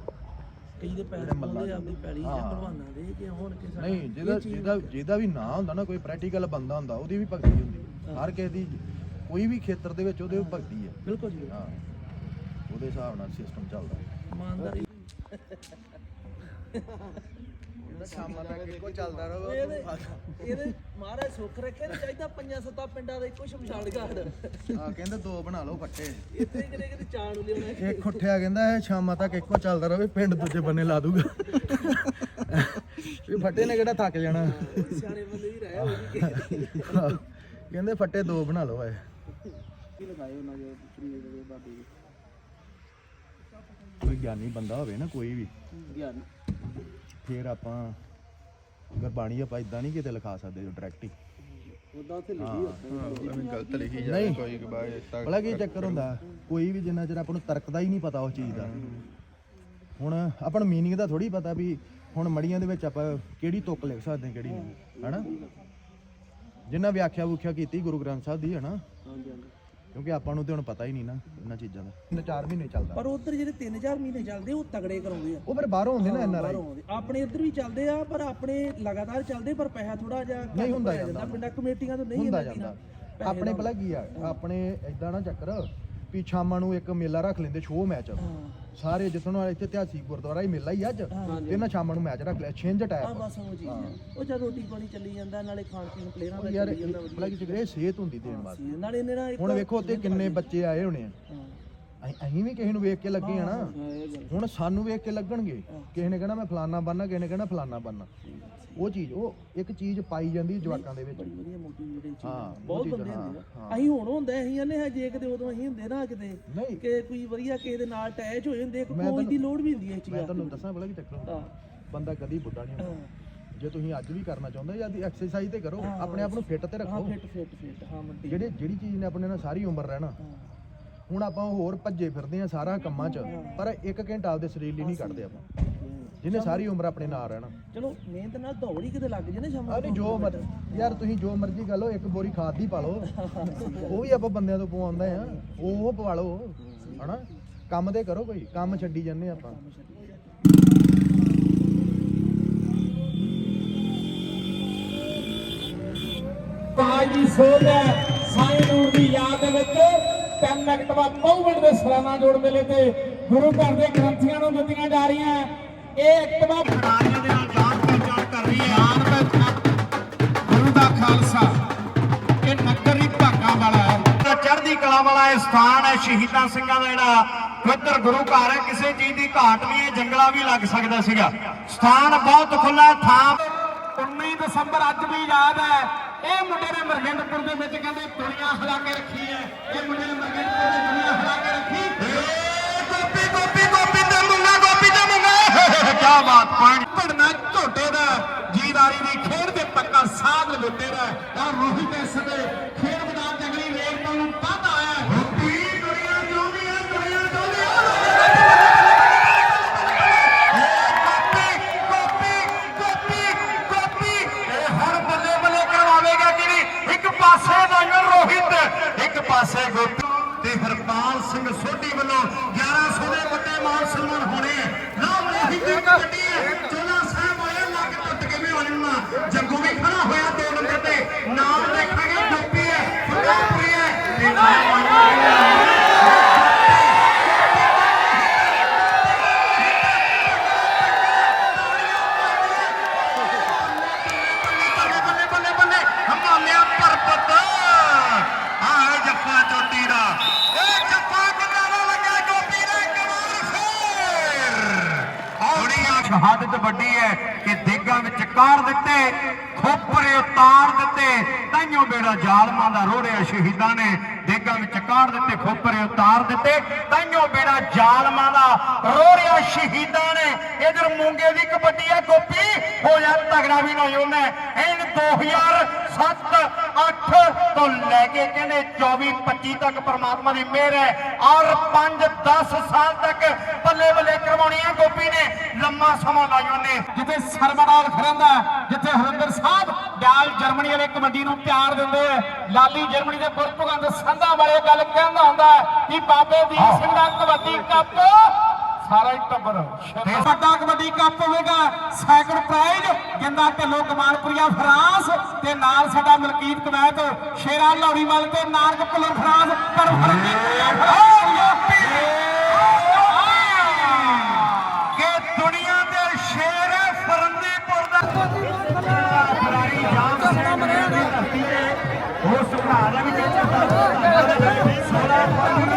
Speaker 7: ਕਈ ਦੇ ਪੈਰ
Speaker 2: ਜਿਹੜੇ ਮੱਲਾਂ
Speaker 7: ਪਾਉਂਦੇ ਆਪਦੀ ਪੈੜੀ ਜਾਂ
Speaker 2: ਹਾਂ।
Speaker 7: ਭਲਵਾਨਾਂ ਦੇ ਕਿ ਹੁਣ ਕਿਸੇ
Speaker 2: ਨਹੀਂ ਜਿਹਦਾ ਜਿਹਦਾ ਜਿਹਦਾ ਵੀ ਨਾਂ ਹੁੰਦਾ ਨਾ ਕੋਈ ਪ੍ਰੈਕਟੀਕਲ ਬੰਦਾ ਹੁੰਦਾ ਉਹਦੀ ਵੀ ਭਗਤੀ ਹੁੰਦੀ ਹੈ। ਹਰ ਕਿਸੇ ਦੀ ਕੋਈ ਵੀ ਖੇਤਰ ਦੇ ਵਿੱਚ ਉਹਦੇ ਭਗਤੀ ਹੈ।
Speaker 7: ਬਿਲਕੁਲ ਜੀ।
Speaker 2: ਹਾਂ। ਉਹਦੇ ਹਿਸਾਬ ਨਾਲ ਸਿਸਟਮ ਚੱਲਦਾ
Speaker 7: ਇਮਾਨਦਾਰੀ।
Speaker 2: ਸ਼ਾਮਾਂ ਤੱਕ ਇੱਕੋ ਚੱਲਦਾ ਰਹੋ
Speaker 7: ਇਹਦੇ ਇਹਦੇ ਮਹਾਰਾਜ ਸੁੱਖ ਰੱਖੇ ਤੇ ਚਾਹੀਦਾ ਪੰਜਾਂ ਸੱਤਾਂ ਪਿੰਡਾਂ ਦਾ ਇੱਕੋ ਸ਼ਮਸ਼ਾਨ ਘਾਟ।
Speaker 2: ਆ ਕਹਿੰਦੇ ਦੋ ਬਣਾ ਲਓ ਫੱਟੇ
Speaker 7: ਇੱਥੇ ਕਿਤੇ ਕਿਤੇ ਚਾਣ ਨੂੰ ਲਿਆਉਣਾ
Speaker 2: ਇੱਕ ਉੱਠਿਆ ਕਹਿੰਦਾ ਇਹ ਸ਼ਾਮਾਂ ਤੱਕ ਇੱਕੋ ਚੱਲਦਾ ਰਹੇ ਪਿੰਡ ਦੂਜੇ ਬੰਨੇ ਲਾ ਦੂਗਾ। ਇਹ ਫੱਟੇ ਨੇ ਕਿਹੜਾ ਥੱਕ ਜਾਣਾ।
Speaker 7: ਸਿਆਣੇ ਬੰਦੇ ਵੀ ਰਹਿ ਹੋ ਜੀ
Speaker 2: ਕਹਿੰਦੇ ਫੱਟੇ ਦੋ ਬਣਾ ਲਓ ਐ ਕੋਈ ਗਿਆਨੀ ਬੰਦਾ ਹੋਵੇ ਨਾ ਕੋਈ ਵੀ। ਫਿਰ ਆਪਾਂ ਗੁਰਬਾਣੀ ਆਪਾਂ ਇਦਾਂ ਨਹੀਂ ਕਿਤੇ ਲਿਖਾ ਸਕਦੇ ਜੋ ਡਾਇਰੈਕਟ ਹੀ।
Speaker 5: ਗਲਤ ਲਿਖੀ
Speaker 2: ਨਹੀਂ।
Speaker 5: ਕੋਈ ਬਾਈ
Speaker 2: ਬੜਾ ਕੀ ਚੱਕਰ ਹੁੰਦਾ? ਕੋਈ ਵੀ ਜਿੰਨਾ ਚਿਰ ਆਪਾਂ ਨੂੰ ਤਰਕ ਦਾ ਹੀ ਨਹੀਂ ਪਤਾ ਉਸ ਚੀਜ਼ ਦਾ। ਹੁਣ ਆਪਾਂ ਨੂੰ ਮੀਨਿੰਗ ਦਾ ਥੋੜੀ ਪਤਾ ਵੀ ਹੁਣ ਮੜੀਆਂ ਦੇ ਵਿੱਚ ਆਪਾਂ ਕਿਹੜੀ ਤੁਕ ਲਿਖ ਸਕਦੇ ਹਾਂ ਕਿਹੜੀ ਨਹੀਂ। ਹੈਨਾ? ਜਿੰਨਾ ਵਿਆਖਿਆ ਵੁਖਿਆ ਕੀਤੀ ਗੁਰੂ ਗ੍ਰੰਥ ਸਾਹਿਬ ਦੀ ਹੈਨਾ? ਕਿਉਂਕਿ ਆਪਾਂ ਨੂੰ ਤੇ ਹੁਣ ਪਤਾ ਹੀ ਨਹੀਂ ਨਾ ਇਹਨਾਂ ਚੀਜ਼ਾਂ ਦਾ। ਤਿੰਨ ਚਾਰ ਮਹੀਨੇ ਚੱਲਦਾ।
Speaker 7: ਪਰ ਉਧਰ ਜਿਹੜੇ 3-4 ਮਹੀਨੇ ਚੱਲਦੇ ਉਹ ਤਗੜੇ ਕਰਾਉਂਦੇ ਆ।
Speaker 2: ਉਹ ਫਿਰ ਬਾਹਰੋਂ ਆਉਂਦੇ ਨਾ ਐਨ ਆਰ ਆਈ
Speaker 7: ਬਾਹਰੋਂ ਆਉਂਦੇ। ਆਪਣੇ ਇੱਧਰ ਵੀ ਚੱਲਦੇ ਆ ਪਰ ਆਪਣੇ ਲਗਾਤਾਰ ਚੱਲਦੇ ਪਰ ਪੈਸਾ ਥੋੜਾ ਜਿਹਾ ਘੱਟ
Speaker 2: ਨਹੀਂ ਹੁੰਦਾ ਜਾਂਦਾ।
Speaker 7: ਪਿੰਡਾਂ ਕਮੇਟੀਆਂ ਤੋਂ ਨਹੀਂ
Speaker 2: ਹੁੰਦਾ ਜਾਂਦਾ। ਆਪਣੇ ਪਹਿਲਾਂ ਕੀ ਆ ਆਪਣੇ ਇਦਾਂ ਨਾ ਚੱਕਰ ਵੀ ਸ਼ਾਮਾਂ ਨੂੰ ਇੱਕ ਮੇਲਾ ਰੱਖ ਲੈਂਦੇ ਸ਼ੋਅ ਮੈਚ ਸਾਰੇ ਜਿੱਥੋਂ ਨਾਲ ਇੱਥੇ ਇਤਿਹਾਸਿਕ ਗੁਰਦੁਆਰਾ ਹੀ ਮੇਲਾ ਹੀ ਅੱਜ। ਤੇ ਇਹਨਾਂ ਸ਼ਾਮਾਂ ਨੂੰ ਮੈਚ ਰੱਖ ਲਿਆ ਛਿੰਝ
Speaker 7: ਆ
Speaker 2: ਟਾਈਪ
Speaker 7: ਬਸ ਉਹ ਆ। ਉਹ ਜਦ ਰੋਟੀ ਪਾਣੀ ਚੱਲੀ ਜਾਂਦਾ ਨਾਲੇ ਖਾਣ ਪੀਣ ਪਲੇਅਰਾਂ ਦਾ
Speaker 2: ਯਾਰ
Speaker 7: ਚੱਲੀ ਜਾਂਦਾ
Speaker 2: ਪਹਿਲਾਂ ਕੀ ਚੱਕਰ ਇਹ ਸਿਹਤ ਹੁੰਦੀ ਦੇਣ ਵਾਸਤੇ।
Speaker 7: ਵਧੀਆ। ਨਾਲੇ ਇਹਨਾਂ ਦਾ ਇੱਕ
Speaker 2: ਹੁਣ ਵੇਖੋ ਉੱਤੇ ਕਿੰਨੇ ਬੱਚੇ ਆਏ ਹੋਣੇ ਆ। ਅਸੀਂ- ਅਸੀਂ ਵੀ ਕਿਸੇ ਨੂੰ ਵੇਖ ਕੇ ਲੱਗੇ ਆ ਨਾ।
Speaker 7: ਹਾਂ,
Speaker 2: ਹੁਣ ਸਾਨੂੰ ਵੇਖ ਕੇ ਲੱਗਣਗੇ। ਕਿਸੇ ਨੇ ਕਹਿਣਾ ਮੈਂ ਫਲਾਨਾ ਬੰਨਾ ਕਿਸੇ ਨੇ ਕਹਿਣਾ ਫਲਾਨਾ ਬੰਨਾ ਉਹ ਚੀਜ਼ ਉਹ ਇੱਕ ਚੀਜ਼ ਪਾਈ ਜਾਂਦੀ ਜਵਾਕਾਂ ਦੇ ਵਿੱਚ।
Speaker 7: ਬੜੀ ਵਧੀਆ ਮੋਟੀਵੇਟਿੰਗ ਚੀਜ਼
Speaker 2: ਹਾਂ,
Speaker 7: ਬਹੁਤ
Speaker 2: ਚੀਜ਼,
Speaker 7: ਬੰਦੇ
Speaker 2: ਹਾਂ,
Speaker 7: ਹੁੰਦੇ ਆ।
Speaker 2: ਹਾਂ।
Speaker 7: ਅਸੀਂ ਹੁਣ ਹੁੰਦਾ ਅਸੀਂ ਕਹਿੰਦੇ ਹਾਂ ਜੇ ਕਿਤੇ ਉਦੋਂ ਅਸੀਂ ਹੁੰਦੇ ਨਾ ਕਿਤੇ ਕਿ ਕੋਈ ਵਧੀਆ ਕਿਸੇ ਦੇ ਨਾਲ ਅਟੈਚ ਹੋ ਜਾਂਦੇ ਕੋਈ ਦੀ ਲੋੜ ਵੀ ਹੁੰਦੀ ਹੈ ਇਹ
Speaker 2: ਮੈਂ
Speaker 7: ਚੀਜ਼ਾਂ
Speaker 2: ਤੁਹਾਨੂੰ ਦੱਸਾਂ ਪਹਿਲਾਂ ਕੀ ਚੱਕਰ ਹੁੰਦਾ
Speaker 7: ਹਾਂ।
Speaker 2: ਬੰਦਾ ਕਦੀ ਬੁੱਢਾ ਨਹੀਂ ਹੁੰਦਾ। ਜੇ ਤੁਸੀਂ ਅੱਜ ਵੀ ਕਰਨਾ ਚਾਹੁੰਦੇ ਜਾਂ ਐਕਸਰਸਾਈਜ਼ ਤੇ ਕਰੋ ਆਪਣੇ ਆਪ ਨੂੰ ਫਿੱਟ ਤੇ
Speaker 7: ਹਾਂ
Speaker 2: ਰੱਖੋ।
Speaker 7: ਫਿੱਟ ਫਿੱਟ ਫਿੱਟ ਹਾਂ ਮੰਡੀ।
Speaker 2: ਜਿਹੜੇ ਜਿਹੜੀ ਚੀਜ਼ ਨੇ ਆਪਣੇ ਨਾਲ ਸਾਰੀ ਉਮਰ ਰਹਿਣਾ। ਹੁਣ ਆਪਾਂ ਹੋਰ ਭੱਜੇ ਫਿਰਦੇ ਆ ਸਾਰਾ ਕੰਮਾਂ 'ਚ ਪਰ ਇੱਕ ਘੰਟਾ ਆਪਦੇ ਸਰੀਰ ਲਈ ਨਹੀਂ ਕੱਢਦੇ ਆਪਾਂ। ਜਿਹਨੇ ਸਾਰੀ ਉਮਰ ਆਪਣੇ ਨਾਲ ਰਹਿਣਾ।
Speaker 7: ਚਲੋ ਮਿਹਨਤ ਨਾਲ ਦੌੜ ਹੀ ਕਿਤੇ ਲੱਗ ਜੇ ਨਾ ਸ਼ਾਮ
Speaker 2: ਆ ਨਹੀਂ ਜੋ ਮਰ ਯਾਰ ਤੁਸੀਂ ਜੋ ਮਰਜ਼ੀ ਕਰ ਲਓ ਇੱਕ ਬੋਰੀ ਖਾਦ ਦੀ ਪਾ ਲਓ। ਉਹ ਵੀ ਆਪਾਂ ਬੰਦਿਆਂ ਤੋਂ ਪਵਾਉਂਦੇ ਆ ਉਹ ਪਵਾ ਲਓ ਹਨਾ? ਕੰਮ ਤੇ ਕਰੋ ਕੋਈ ਕੰਮ ਛੱਡੀ ਜਾਂਦੇ ਆਪਾਂ।
Speaker 1: ਸੋਧ ਹੈ ਸਾਈਂ ਨੂਰ ਦੀ ਯਾਦ ਦੇ ਵਿੱਚ। ਤਿੰਨ ਮਿੰਟ ਪੌਵੜ ਦੇ ਸਲਾਨਾ ਜੋੜ ਮੇਲੇ ਤੇ ਗੁਰੂ ਘਰ ਦੇ ਗ੍ਰੰਥੀਆਂ ਨੂੰ ਦਿੱਤੀਆਂ ਜਾ ਰਹੀਆਂ। ਇਹ ਇਕਤਵਾ ਖਿਡਾਰੀਆਂ ਦੇ ਨਾਲ ਜਾਨ ਪਹਿਚਾਣ ਕਰ ਰਹੀ ਹੈ। ਜਾਨ ਗੁਰੂ ਦਾ ਖਾਲਸਾ। ਇਹ ਨਗਰ ਹੀ ਭਾਗਾ ਵਾਲਾ ਹੈ। ਚੜ੍ਹਦੀ ਕਲਾ ਵਾਲਾ ਇਹ ਸਥਾਨ ਹੈ, ਸ਼ਹੀਦਾਂ ਸਿੰਘਾਂ ਦਾ ਜਿਹੜਾ ਪਵਿੱਤਰ ਗੁਰੂ ਘਰ ਹੈ। ਕਿਸੇ ਚੀਜ਼ ਦੀ ਘਾਟ ਨਹੀਂ ਹੈ, ਜੰਗਲਾ ਵੀ ਲੱਗ ਸਕਦਾ ਸੀਗਾ। ਸਥਾਨ ਬਹੁਤ ਖੁੱਲਾ ਥਾਂ 19 ਦਸੰਬਰ ਅੱਜ ਵੀ ਯਾਦ ਹੈ। ਇਹ ਮੁੰਡੇ ਨੇ ਮਰਗਿੰਦਪੁਰ ਦੇ ਵਿੱਚ ਕਹਿੰਦੇ ਦੁਨੀਆ ਹਿਲਾ ਕੇ ਰੱਖੀ ਹੈ। ਇਹ ਮੁੰਡੇ ਨੇ ਮਰਗਿੰਦਪੁਰ ਦੀ ਦੁਨੀਆ ਹਿਲਾ ਕੇ ਰੱਖੀ। ਗੋਪੀ ਗੋਪੀ ਗੋਪੀ ਤੇ ਮੁੰਗਾ ਗੋਪੀ ਤੇ ਮੁੰਗਾ *laughs* ਕੀ ਬਾਤ ਪਾਣੀ। ਭੜਨਾ ਝੋਟੇ ਦਾ ਜੀਦਾਰੀ ਦੀ ਖੇਡ ਦੇ ਪੱਕਾ ਸਾਧ ਲੁੱਟੇ ਦਾ। ਤਾਂ ਰੋਹਿਤ ਇਸ ਦੇ ਸ਼ਹਾਦਤ ਵੱਡੀ ਹੈ ਕਿ ਦੇਗਾਂ ਵਿੱਚ ਕਾਰ ਦਿੱਤੇ, ਖੋਪਰੇ ਉਤਾਰ ਦਿੱਤੇ, ਤਾਈਓ ਬੇੜਾ ਜ਼ਾਲਮਾਂ ਦਾ ਰੋੜਿਆ ਸ਼ਹੀਦਾਂ ਨੇ। ਦੇਗਾਂ ਵਿੱਚ ਕਾਰ ਦਿੱਤੇ, ਖੋਪਰੇ ਉਤਾਰ ਦਿੱਤੇ, ਤਾਈਓ ਬੇੜਾ ਜ਼ਾਲਮਾਂ ਦਾ ਰੋੜਿਆ ਸ਼ਹੀਦਾਂ ਨੇ। ਇਧਰ ਮੂੰਗੇ ਦੀ ਕਬੱਡੀ ਹੈ ਗੋਪੀ। ਹੋ ਜਾ ਤਗੜਾ ਵੀ ਨਹੀਂ ਉਹਨੇ ਐਨ 2007 8 ਤੋਂ ਲੈ ਕੇ ਕਹਿੰਦੇ 24 25 ਤੱਕ ਪ੍ਰਮਾਤਮਾ ਦੀ ਮਿਹਰ ਹੈ। ਔਰ 5 10 ਸਾਲ ਤੱਕ ਬੱਲੇ ਬੱਲੇ ਕਰਵਾਉਣੀਆਂ ਗੋਪੀ ਨੇ। ਲੰਮਾ ਸਮਾਂ ਲਾਇਆ ਉਹਨੇ। ਜਿੱਥੇ ਸਰਵਨਾਲ ਖੜੰਦਾ ਜਿੱਥੇ ਹਰਿੰਦਰ ਸਾਹਿਬ ਡਾਲ ਜਰਮਨੀ ਵਾਲੇ ਕਬੱਡੀ ਨੂੰ ਪਿਆਰ ਦਿੰਦੇ ਆ। ਲਾਲੀ ਜਰਮਨੀ ਦੇ ਪੁਰਤਗਾਲ ਸੰਧਾ ਵਾਲੇ ਗੱਲ ਕਹਿੰਦਾ ਹੁੰਦਾ ਕਿ ਬਾਬੇ ਦੀਪ ਸਿੰਘ ਦਾ ਕਬੱਡੀ ਕੱਪ ਸਾਰਾ ਹੀ ਟੱਬਰ। ਤੇ ਵੱਡਾ ਕਬੱਡੀ ਕੱਪ ਹੋਵੇਗਾ। Second prize Ginda Dhillon Kamalpuria France ਤੇ ਨਾਲ ਸਾਡਾ ਮਲਕੀਤ ਕਮੈਤ ਸ਼ੇਰਾ ਲੌੜੀ ਮਲ ਤੇ ਨਾਰਕ ਪੁਲਰ ਫਰਾਂਸ ਪਰ ਫਰਕੀ ਕਿ ਦੁਨੀਆ ਦੇ ਸ਼ੇਰ ਫਰੰਦੀਪੁਰ ਦਾ ਫਰਾਰੀ ਜਾਨ ਸੈਨ ਦੇ ਧਰਤੀ ਤੇ
Speaker 8: ਉਸ ਸੁਧਾਰ ਵਿੱਚ 16